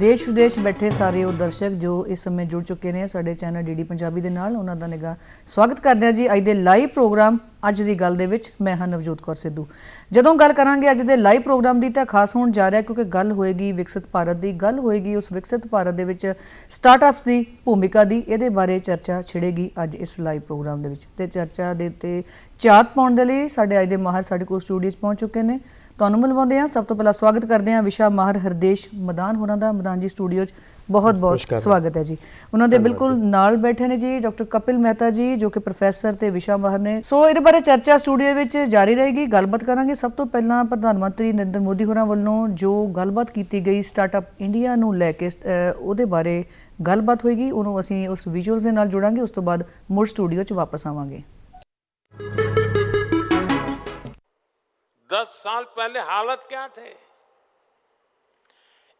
ਦੇਸ਼ ਵਿਦੇਸ਼ ਬੈਠੇ ਸਾਰੇ ਉਹ ਦਰਸ਼ਕ ਜੋ ਇਸ ਸਮੇਂ ਜੁੜ ਚੁੱਕੇ ਨੇ ਸਾਡੇ ਚੈਨਲ ਡੀਡੀ ਪੰਜਾਬੀ ਦੇ ਨਾਲ, ਉਹਨਾਂ ਦਾ ਨਿੱਘਾ ਸਵਾਗਤ ਕਰਦੇ ਹਾਂ ਜੀ ਅੱਜ ਦੇ ਲਾਈਵ ਪ੍ਰੋਗਰਾਮ, ਅੱਜ ਦੀ ਗੱਲ ਦੇ ਵਿੱਚ ਮੈਂ ਹਾਂ ਨਵਜੋਤ ਕੌਰ ਸਿੱਧੂ। ਜਦੋਂ ਗੱਲ ਕਰਾਂਗੇ ਅੱਜ ਦੇ ਲਾਈਵ ਪ੍ਰੋਗਰਾਮ ਦੀ ਤਾਂ ਖਾਸ ਹੋਣ ਜਾ ਰਿਹਾ ਕਿਉਂਕਿ ਗੱਲ ਹੋਏਗੀ ਵਿਕਸਿਤ ਭਾਰਤ ਦੀ, ਗੱਲ ਹੋਏਗੀ ਉਸ ਵਿਕਸਿਤ ਭਾਰਤ ਦੇ ਵਿੱਚ ਸਟਾਰਟਅਪਸ ਦੀ ਭੂਮਿਕਾ ਦੀ, ਇਹਦੇ ਬਾਰੇ ਚਰਚਾ ਛਿੜੇਗੀ ਅੱਜ ਇਸ ਲਾਈਵ ਪ੍ਰੋਗਰਾਮ ਦੇ ਵਿੱਚ। ਤੇ ਚਰਚਾ ਦੇ ਉੱਤੇ ਚਾਤ ਪਾਉਣ ਦੇ ਲਈ ਸਾਡੇ ਅੱਜ ਦੇ ਮਾਹਰ ਸਾਡੇ ਕੋਲ ਸਟੂਡੀਓ 'ਚ ਪਹੁੰਚ ਚੁੱਕੇ ਨੇ। ਤੁਹਾਨੂੰ ਮਿਲਵਾਉਂਦੇ ਹਾਂ। ਸਭ ਤੋਂ ਪਹਿਲਾਂ ਸਵਾਗਤ ਕਰਦੇ ਹਾਂ ਵਿਸ਼ਾ ਮਾਹਰ ਹਰਦੇਸ਼ ਮਦਾਨ ਹੋਰਾਂ ਦਾ। ਮਦਾਨ ਜੀ ਸਟੂਡੀਓ 'ਚ ਬਹੁਤ ਬਹੁਤ। ਸਵਾਗਤ ਹੈ ਜੀ। ਉਹਨਾਂ ਦੇ ਬਿਲਕੁਲ ਨਾਲ ਬੈਠੇ ਨੇ ਜੀ ਡਾਕਟਰ ਕਪਿਲ ਮਹਿਤਾ ਜੀ ਜੋ ਕਿ ਪ੍ਰੋਫੈਸਰ ਤੇ ਵਿਸ਼ਾ ਮਾਹਰ ਨੇ। ਸੋ ਇਹਦੇ ਬਾਰੇ ਚਰਚਾ ਸਟੂਡੀਓ ਵਿੱਚ ਜਾਰੀ ਰਹੇਗੀ। ਗੱਲਬਾਤ ਕਰਾਂਗੇ। ਸਭ ਤੋਂ ਪਹਿਲਾਂ ਪ੍ਰਧਾਨ ਮੰਤਰੀ ਨਰਿੰਦਰ ਮੋਦੀ ਹੋਰਾਂ ਵੱਲੋਂ ਜੋ ਗੱਲਬਾਤ ਕੀਤੀ ਗਈ ਸਟਾਰਟਅਪ ਇੰਡੀਆ ਨੂੰ ਲੈ ਕੇ ਉਹਦੇ ਬਾਰੇ ਗੱਲਬਾਤ ਹੋਏਗੀ। ਉਹਨੂੰ ਅਸੀਂ ਉਸ ਵਿਜ਼ੂਅਲਸ ਦੇ ਨਾਲ ਜੋੜਾਂਗੇ। ਉਸ ਤੋਂ ਬਾਅਦ ਮੁੜ ਸਟੂਡੀਓ 'ਚ ਵਾਪਸ ਆਵਾਂਗੇ। दस साल पहले हालत क्या थे?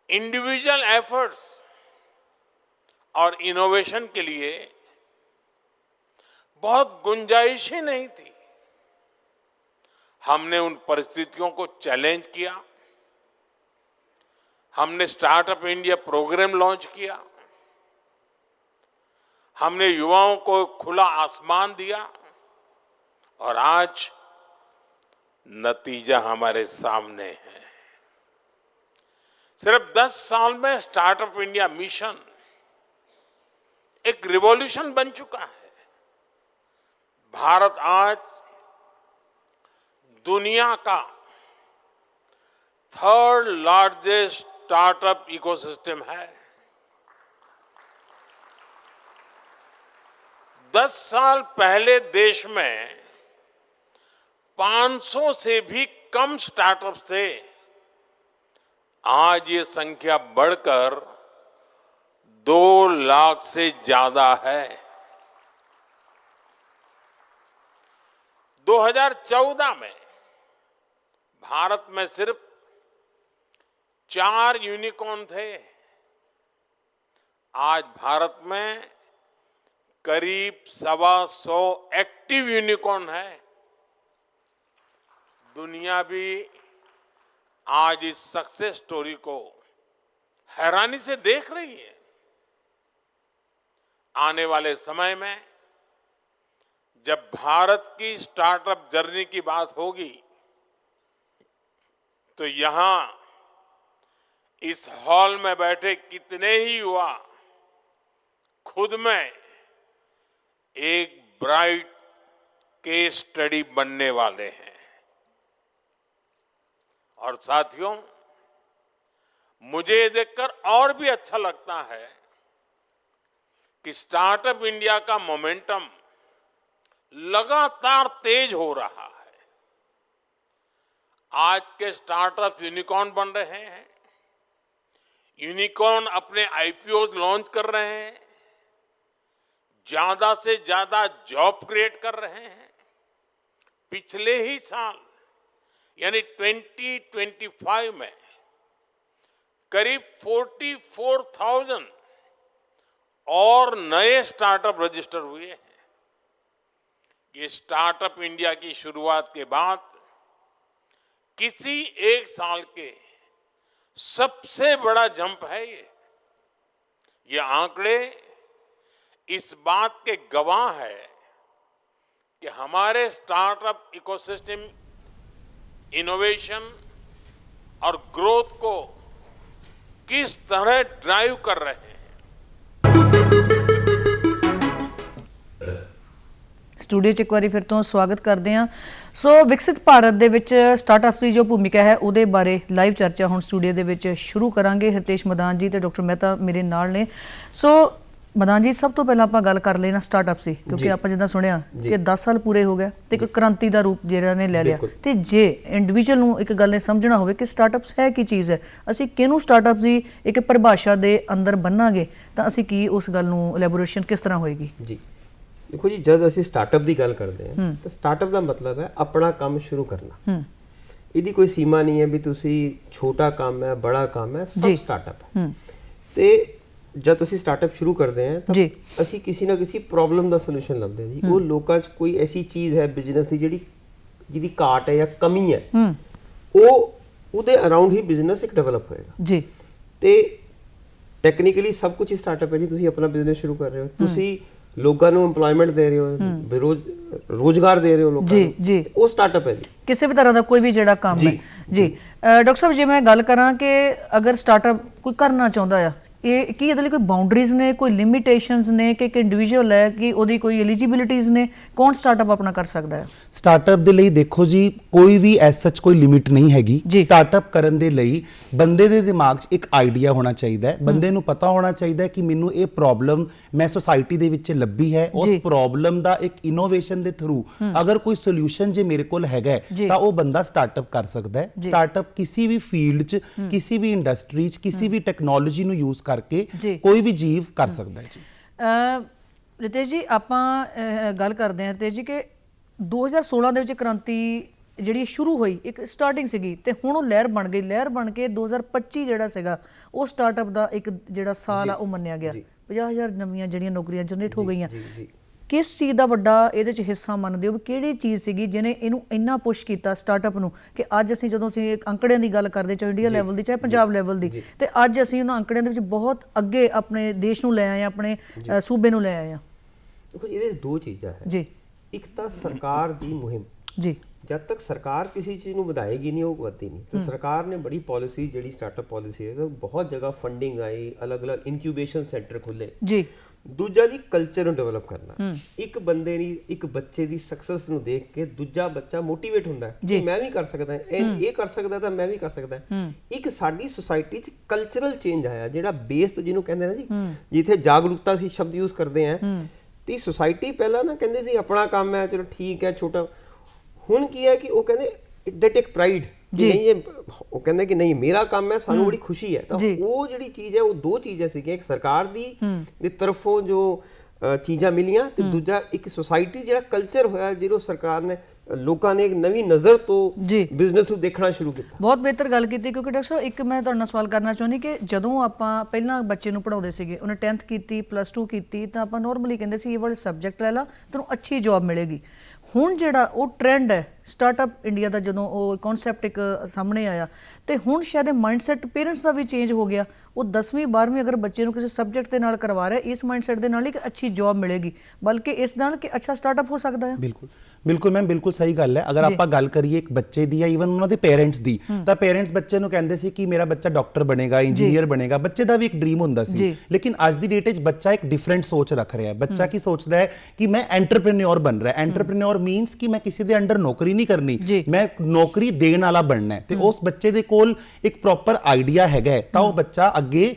इंडिविजुअल एफर्ट्स और इनोवेशन के लिए बहुत गुंजाइश ही नहीं थी। हमने उन परिस्थितियों को चैलेंज किया। हमने स्टार्टअप इंडिया प्रोग्राम लॉन्च किया। हमने युवाओं को खुला आसमान दिया। और आज नतीजा हमारे सामने है। सिर्फ़ 10 साल में स्टार्टअप इंडिया मिशन एक रिवॉल्यूशन बन चुका है। भारत आज दुनिया का थर्ड लार्जेस्ट स्टार्टअप इकोसिस्टम है। दस साल पहले देश में 500 से भी कम स्टार्टअप थे आज ये संख्या बढ़कर दो लाख से ज़्यादा है। 2014 में भारत में सिर्फ़ चार यूनिकॉर्न थे। आज भारत में करीब सवा सौ एक्टिव यूनिकॉर्न है। दुनिया भी आज इस सक्सेस स्टोरी को हैरानी से देख रही है। आने वाले समय में जब भारत की स्टार्टअप जर्नी की बात होगी तो यहाँ इस हॉल में बैठे कितने ही युवा खुद में एक ब्राइट केस स्टडी बनने वाले हैं। और साथियों, मुझे देखकर और भी अच्छा लगता है कि स्टार्टअप इंडिया का मोमेंटम लगातार तेज हो रहा है। आज के स्टार्टअप यूनिकॉर्न बन रहे हैं। यूनिकॉर्न अपने आईपीओ लॉन्च कर रहे हैं। ज़्यादा से ज़्यादा जॉब क्रिएट कर रहे हैं। पिछले ही साल यानी 2025 में करीब 44,000 और नए स्टार्टअप रजिस्टर हुए हैं। ये स्टार्टअप इंडिया की शुरुआत के बाद किसी एक साल के सबसे बड़ा जंप है ये। ये आंकड़े इस बात के गवाह है कि हमारे स्टार्टअप इकोसिस्टम इनोवेशन और ग्रोथ को किस तरह ड्राइव कर रहे हैं ਸਟੂਡੀਓ 'ਚ ਇੱਕ ਵਾਰੀ ਫਿਰ ਤੋਂ ਸਵਾਗਤ ਕਰਦੇ ਹਾਂ ਸੋ ਵਿਕਸਿਤ ਭਾਰਤ ਦੇ ਵਿੱਚ ਸਟਾਰਟਅਪਸ ਦੀ ਜੋ ਭੂਮਿਕਾ ਹੈ ਉਹਦੇ ਬਾਰੇ ਲਾਈਵ ਚਰਚਾ ਹੁਣ ਸਟੂਡੀਓ ਦੇ ਵਿੱਚ ਸ਼ੁਰੂ ਕਰਾਂਗੇ ਹਿਤੇਸ਼ ਮਦਾਨ ਜੀ ਤੇ ਡਾਕਟਰ ਮਹਿਤਾ ਮੇਰੇ ਨਾਲ ਨੇ ਸੋ ਮਦਾਨ ਜੀ ਸਭ ਤੋਂ ਪਹਿਲਾਂ ਆਪਾਂ ਗੱਲ ਕਰ ਲੈਣਾ ਸਟਾਰਟਅਪ ਸੀ ਕਿਉਂਕਿ ਆਪਾਂ ਜਿੱਦਾਂ ਸੁਣਿਆ ਕਿ 10 ਸਾਲ ਪੂਰੇ ਹੋ ਗਏ ਤੇ ਇੱਕ ਕ੍ਰਾਂਤੀ ਦਾ ਰੂਪ ਜਿਹੜਾ ਨੇ ਲੈ ਲਿਆ। ਤੇ ਜੇ ਇੰਡੀਵਿਜੂਅਲ ਨੂੰ ਇੱਕ ਗੱਲ ਨੇ ਸਮਝਣਾ ਹੋਵੇ ਕਿ ਸਟਾਰਟਅਪਸ ਹੈ ਕੀ ਚੀਜ਼ ਹੈ ਅਸੀਂ ਕਿਹਨੂੰ ਸਟਾਰਟਅਪਸ ਦੀ ਇੱਕ ਪਰਿਭਾਸ਼ਾ ਦੇ ਅੰਦਰ ਬੰਨਾਂਗੇ ਤਾਂ ਅਸੀਂ ਕੀ ਉਸ ਗੱਲ ਨੂੰ ਐਲੈਬੋਰੇਸ਼ਨ ਕਿਸ ਤਰ੍ਹਾਂ ਹੋਏਗੀ? ਜੀ। ਦੇਖੋ ਜੀ ਜਦ ਅਸੀਂ ਸਟਾਰਟਅਪ ਦੀ ਗੱਲ ਕਰਦੇ ਹਾਂ ਤਾਂ ਸਟਾਰਟਅਪ ਦਾ ਮਤਲਬ ਹੈ ਆਪਣਾ ਕੰਮ ਸ਼ੁਰੂ ਕਰਨਾ। ਹੂੰ। ਇਹਦੀ ਕੋਈ ਸੀਮਾ ਨਹੀਂ ਹੈ ਵੀ ਤੁਸੀਂ ਛੋਟਾ ਕੰਮ ਹੈ ਬੜਾ ਕੰਮ ਹੈ। ਸਭ ਸਟਾਰਟਅਪ ਹੂੰ। ਤੇ ਜਦ ਅਸੀਂ ਸਟਾਰਟਅਪ ਸ਼ੁਰੂ ਕਰਦੇ ਹਾਂ ਤਾਂ ਜੀ। ਅਸੀਂ ਕਿਸੇ ਨਾ ਕਿਸੇ ਪ੍ਰੋਬਲਮ ਦਾ ਸੋਲੂਸ਼ਨ ਲੱਭਦੇ ਹਾਂ ਜੀ। ਉਹ ਲੋਕਾਂ 'ਚ ਕੋਈ ਐਸੀ ਚੀਜ਼ ਹੈ ਬਿਜ਼ਨਸ ਦੀ ਜਿਹੜੀ ਜਿਹਦੀ ਘਾਟ ਹੈ ਜਾਂ ਕਮੀ ਹੈ। ਹੂੰ। ਉਹ ਉਹਦੇ ਅਰਾਊਂਡ ਹੀ ਬਿਜ਼ਨਸ ਇੱਕ ਡਿਵੈਲਪ ਹੋਏਗਾ। ਜੀ। ਤੇ ਟੈਕਨੀਕਲੀ ਸਭ ਕੁਝ ਸਟਾਰਟਅਪ ਹੈ ਜੀ। ਤੁਸੀਂ ਆਪਣਾ ਬਿਜ਼ਨਸ ਸ਼ੁਰੂ ਕਰ ਰਹੇ ਹੋ। ਤੁਸੀਂ ਲੋਕਾਂ ਨੂੰ EMPLOYMENT ਦੇ ਰਹੇ ਹੋ। ਬੇਰੋਜ਼ ਰੋਜ਼ਗਾਰ ਦੇ ਰਹੇ ਹੋ ਲੋਕਾਂ ਜੀ, ਨੂੰ। ਜੀ। ਤੇ ਉਹ ਸਟਾਰਟਅਪ ਹੈ ਜੀ। ਕਿਸੇ ਵੀ ਤਰ੍ਹਾਂ ਦਾ ਕੋਈ ਵੀ ਜਿਹੜਾ ਕੰਮ ਹੈ। ਜੀ, ਜੀ। ਡਾਕਟਰ ਸਾਹਿਬ ਜੇ ਮੈਂ ਗੱਲ ਕਰਾਂ ਕਿ ਅਗਰ ਸਟਾਰਟਅਪ ਕੋਈ ਕਰਨਾ ਚਾਹੁੰਦਾ ਆ ਇਹ ਕੀ ਇਹਦੇ ਲਈ ਕੋਈ ਬਾਉਂਡਰੀਜ਼ ਨੇ ਕੋਈ ਲਿਮਿਟੇਸ਼ਨਸ ਨੇ ਕਿ ਇੱਕ ਇੰਡੀਵਿਜੂਅਲ ਹੈ ਕਿ ਉਹਦੀ ਕੋਈ ਐਲੀਜੀਬਿਲਿਟੀਜ਼ ਨੇ? ਕੌਣ ਸਟਾਰਟਅਪ ਆਪਣਾ ਕਰ ਸਕਦਾ ਹੈ? ਸਟਾਰਟਅਪ ਦੇ ਲਈ ਦੇਖੋ ਜੀ ਕੋਈ ਵੀ ਐਸ ਸੱਚ ਕੋਈ ਲਿਮਿਟ ਨਹੀਂ ਹੈਗੀ। ਸਟਾਰਟਅਪ ਕਰਨ ਦੇ ਲਈ ਬੰਦੇ ਦੇ ਦਿਮਾਗ 'ਚ ਇੱਕ ਆਈਡੀਆ ਹੋਣਾ ਚਾਹੀਦਾ ਹੈ। ਬੰਦੇ ਨੂੰ ਪਤਾ ਹੋਣਾ ਚਾਹੀਦਾ ਹੈ ਕਿ ਮੈਨੂੰ ਇਹ ਪ੍ਰੋਬਲਮ ਮੈਂ ਸੋਸਾਇਟੀ ਦੇ ਵਿੱਚ ਲੱਭੀ ਹੈ। ਉਸ। ਪ੍ਰੋਬਲਮ ਦਾ ਇੱਕ ਇਨੋਵੇਸ਼ਨ ਦੇ ਥਰੂ ਅਗਰ ਕੋਈ ਸੋਲੂਸ਼ਨ ਜੇ ਮੇਰੇ ਕੋਲ ਹੈਗਾ। ਤਾਂ ਉਹ ਬੰਦਾ ਸਟਾਰਟਅਪ ਕਰ ਸਕਦਾ ਹੈ। ਸਟਾਰਟਅਪ ਕਿਸੇ ਵੀ ਫੀਲਡ 'ਚ ਕਿਸੇ ਵੀ ਇੰਡਸਟਰੀ 'ਚ ਕਿਸੇ ਵੀ ਟੈਕਨੋਲੋਜੀ ਨੂੰ ਯੂਜ਼ ਕਰਕੇ। ਕੋਈ ਵੀ ਜੀਵ ਕਰ ਸਕਦਾ ਹੈ ਜੀ। ਰਿਤੇਸ਼ ਜੀ ਆਪਾਂ ਗੱਲ ਕਰਦੇ ਹਾਂ ਰਿਤੇਸ਼ ਜੀ ਕਿ 2016 ਦੇ ਵਿੱਚ ਕ੍ਰਾਂਤੀ ਜਿਹੜੀ ਸ਼ੁਰੂ ਹੋਈ ਇੱਕ ਸਟਾਰਟਿੰਗ ਸੀਗੀ ਤੇ ਹੁਣ ਉਹ ਲਹਿਰ ਬਣ ਗਈ। ਲਹਿਰ ਬਣ ਕੇ 2025 ਜਿਹੜਾ ਸੀਗਾ ਉਹ ਸਟਾਰਟਅਪ ਦਾ ਇੱਕ ਜਿਹੜਾ ਸਾਲ ਆ ਉਹ ਮੰਨਿਆ ਗਿਆ। 50000 ਨਵੀਆਂ ਜਿਹੜੀਆਂ ਨੌਕਰੀਆਂ ਜਨਰੇਟ ਹੋ ਗਈਆਂ। ਕਿਸ ਚੀਜ਼ ਦਾ ਵੱਡਾ ਇਹਦੇ ਚ ਹਿੱਸਾ ਮੰਨਦੇ ਹੋ? ਕਿਹੜੀ ਚੀਜ਼ ਸੀਗੀ ਜਿਹਨੇ ਇਹਨੂੰ ਇੰਨਾ ਪੁਸ਼ ਕੀਤਾ ਸਟਾਰਟਅਪ ਨੂੰ ਕਿ ਅੱਜ ਅਸੀਂ ਜਦੋਂ ਅਸੀਂ ਇੱਕ ਅੰਕੜਿਆਂ ਦੀ ਗੱਲ ਕਰਦੇ ਚਾਹੇ ਇੰਡੀਆ ਲੈਵਲ ਦੀ ਚਾਹੇ ਪੰਜਾਬ ਲੈਵਲ ਦੀ ਤੇ ਅੱਜ ਅਸੀਂ ਉਹਨਾਂ ਅੰਕੜਿਆਂ ਦੇ ਵਿੱਚ ਬਹੁਤ ਅੱਗੇ ਆਪਣੇ ਦੇਸ਼ ਨੂੰ ਲੈ ਆਏ ਹਾਂ, ਆਪਣੇ ਸੂਬੇ ਨੂੰ ਲੈ ਆਏ ਆ ਦੇਖੋ ਇਹਦੇ ਦੋ ਚੀਜ਼ਾਂ ਹੈ। ਜੀ। ਇੱਕ ਤਾਂ ਸਰਕਾਰ ਦੀ ਮੁਹਿੰਮ। ਜੀ। ਜਦ ਤੱਕ ਸਰਕਾਰ ਕਿਸੇ ਚੀਜ਼ ਨੂੰ ਵਧਾਏਗੀ ਨਹੀਂ ਉਹ ਵੱਧਦੀ ਨਹੀਂ। ਤਾਂ ਸਰਕਾਰ ਨੇ ਬੜੀ ਪਾਲਿਸੀ ਜਿਹੜੀ ਸਟਾਰਟਅਪ ਪਾਲਿਸੀ ਹੈ ਬਹੁਤ ਜਗ੍ਹਾ ਫੰਡਿੰਗ ਆਈ ਅਲੱਗ-ਅਲੱਗ ਇਨਕਿਊਬੇਸ਼ਨ ਸੈਂਟਰ ਖੁੱਲੇ ਜੀ। ਦੂਜਾ ਜੀ ਕਲਚਰ ਨੂੰ ਡਿਵੈਲਪ ਕਰਨਾ। ਇੱਕ ਬੰਦੇ ਦੀ ਇੱਕ ਬੱਚੇ ਦੀ ਸਕਸੈਸ ਨੂੰ ਦੇਖ ਕੇ ਦੂਜਾ ਬੱਚਾ ਮੋਟੀਵੇਟ ਹੁੰਦਾ ਕਿ ਮੈਂ ਵੀ ਕਰ ਸਕਦਾ ਇਹ ਇਹ ਕਰ ਸਕਦਾ ਤਾਂ ਮੈਂ ਵੀ ਕਰ ਸਕਦਾ ਇੱਕ ਸਾਡੀ ਸੁਸਾਇਟੀ 'ਚ ਕਲਚਰਲ ਚੇਂਜ ਆਇਆ ਜਿਹੜਾ ਬੇਸ ਤੋਂ ਜਿਹਨੂੰ ਕਹਿੰਦੇ ਨਾ ਜੀ ਜਿੱਥੇ ਜਾਗਰੂਕਤਾ ਸੀ ਸ਼ਬਦ ਯੂਜ਼ ਕਰਦੇ ਆ ਤੇ ਸੁਸਾਇਟੀ ਪਹਿਲਾਂ ਨਾ ਕਹਿੰਦੇ ਸੀ ਆਪਣਾ ਕੰਮ ਹੈ ਚਲੋ ਠੀਕ ਹੈ ਛੋਟਾ। ਹੁਣ ਕੀ ਹੈ ਕਿ ਉਹ ਕਹਿੰਦੇ ਦੇ ਟੇਕ ਪ੍ਰਾਈਡ ਕਿ ਨਹੀਂ ਇਹ ਉਹ ਕਹਿੰਦੇ ਕਿ ਨਹੀਂ ਮੇਰਾ ਕੰਮ ਹੈ ਸਾਨੂੰ ਬੜੀ ਖੁਸ਼ੀ ਹੈ ਤਾਂ। ਉਹ ਜਿਹੜੀ ਚੀਜ਼ ਹੈ ਉਹ ਦੋ ਚੀਜ਼ਾਂ ਸੀਗੀਆਂ ਇੱਕ ਸਰਕਾਰ ਦੀ ਦੀ ਤਰਫੋਂ ਜੋ ਚੀਜ਼ਾਂ ਮਿਲੀਆਂ ਤੇ ਦੂਜਾ ਇੱਕ ਸੁਸਾਇਟੀ ਜਿਹੜਾ ਕਲਚਰ ਹੋਇਆ ਜਿਹੜਾ ਸਰਕਾਰ ਨੇ ਲੋਕਾਂ ਨੇ ਇੱਕ ਨਵੀਂ ਨਜ਼ਰ ਤੋਂ। ਬਿਜ਼ਨਸ ਨੂੰ ਦੇਖਣਾ ਸ਼ੁਰੂ ਕੀਤਾ ਬਹੁਤ ਬਿਹਤਰ ਗੱਲ ਕੀਤੀ ਕਿਉਂਕਿ ਡਾਕਟਰ ਸਾਹਿਬ ਇੱਕ ਮੈਂ ਤੁਹਾਡੇ ਨਾਲ ਸਵਾਲ ਕਰਨਾ ਚਾਹੁੰਦੀ ਕਿ ਜਦੋਂ ਆਪਾਂ ਪਹਿਲਾਂ ਬੱਚੇ ਨੂੰ ਪੜਾਉਂਦੇ ਸੀਗੇ ਉਹਨੇ 10th ਕੀਤੀ ਪਲੱਸ 2 ਕੀਤੀ ਤਾਂ ਆਪਾਂ ਨਾਰਮਲੀ ਕਹਿੰਦੇ ਸੀ ਇਹ ਵਾਲੇ ਸਬਜੈਕਟ ਲੈ ਲਾ ਤੈਨੂੰ ਅੱਛੀ ਜੌਬ ਮਿਲੇਗੀ ਹੁਣ ਜਿਹੜਾ ਉਹ ਟ੍ਰੈਂਡ ਹੈ ਸਟਾਰਟਅਪ ਇੰਡੀਆ ਦਾ ਜਦੋਂ ਉਹ ਕਨਸੈਪਟ ਇੱਕ ਸਾਹਮਣੇ ਆਇਆ ਤੇ ਹੁਣ ਸ਼ਾਇਦ ਇਹ ਮਾਈਂਡਸੈਟ ਪੇਰੈਂਟਸ ਦਾ ਵੀ ਚੇਂਜ ਹੋ ਗਿਆ। ਉਹ 10ਵੀਂ 12ਵੀਂ ਅਗਰ ਬੱਚੇ ਨੂੰ ਕਿਸੇ ਸਬਜੈਕਟ ਦੇ ਨਾਲ ਕਰਵਾ ਰਿਹਾ ਇਸ ਮਾਈਂਡਸੈਟ ਦੇ ਨਾਲ ਹੀ ਕਿ ਅੱਛੀ ਜੌਬ ਮਿਲੇਗੀ। ਬਲਕਿ ਇਸ ਨਾਲ ਕਿ ਅੱਛਾ ਸਟਾਰਟਅਪ ਹੋ ਸਕਦਾ ਹੈ। ਬਿਲਕੁਲ। ਬਿਲਕੁਲ ਮੈਮ ਬਿਲਕੁਲ ਸਹੀ ਗੱਲ ਹੈ। ਅਗਰ ਆਪਾਂ ਗੱਲ ਕਰੀਏ ਇੱਕ ਬੱਚੇ ਦੀ ਜਾਂ ਇਵਨ ਉਹਨਾਂ ਦੇ ਪੇਰੈਂਟਸ ਦੀ ਤਾਂ ਪੇਰੈਂਟਸ ਬੱਚੇ ਨੂੰ ਕਹਿੰਦੇ ਸੀ ਕਿ ਮੇਰਾ ਬੱਚਾ ਡਾਕਟਰ ਬਣੇਗਾ ਇੰਜੀਨੀਅਰ ਬਣੇਗਾ। ਬੱਚੇ ਦਾ ਵੀ ਇੱਕ ਡ੍ਰੀਮ ਹੁੰਦਾ ਸੀ। ਲੇਕਿਨ ਅੱਜ ਦੀ ਡੇਟ ਵਿੱਚ ਬੱਚਾ ਇੱਕ ਡਿਫਰੈਂਟ ਸੋਚ ਰੱਖ ਰਿਹਾ ਹੈ। ਬੱਚਾ ਕੀ ਸੋਚਦਾ ਹੈ ਕਿ ਮੈਂ ਐਂਟਰਪ੍ਰੀਨਿਓਰ ਬਣ ਰਿਹਾ। ਐਂਟਰਪ੍ਰੀਨਿਓਰ ਮੀਨਸ ਕਿ ਮੈਂ ਕਿਸੇ ਦੇ ਅੰਡਰ ਨੌਕਰੀ ਨਹੀਂ ਕਰਨੀ। ਮੈਂ ਨੌਕਰੀ ਦੇਣ ਵਾਲਾ ਬਣਨਾ ਹੈ ਤੇ ਉਸ ਬੱਚੇ ਦੇ ਕੋਲ ਇੱਕ ਪ੍ਰੋਪਰ ਆਈਡੀਆ ਹੈਗਾ ਹੈ, ਤਾਂ ਉਹ ਬੱਚਾ ਅੱਗੇ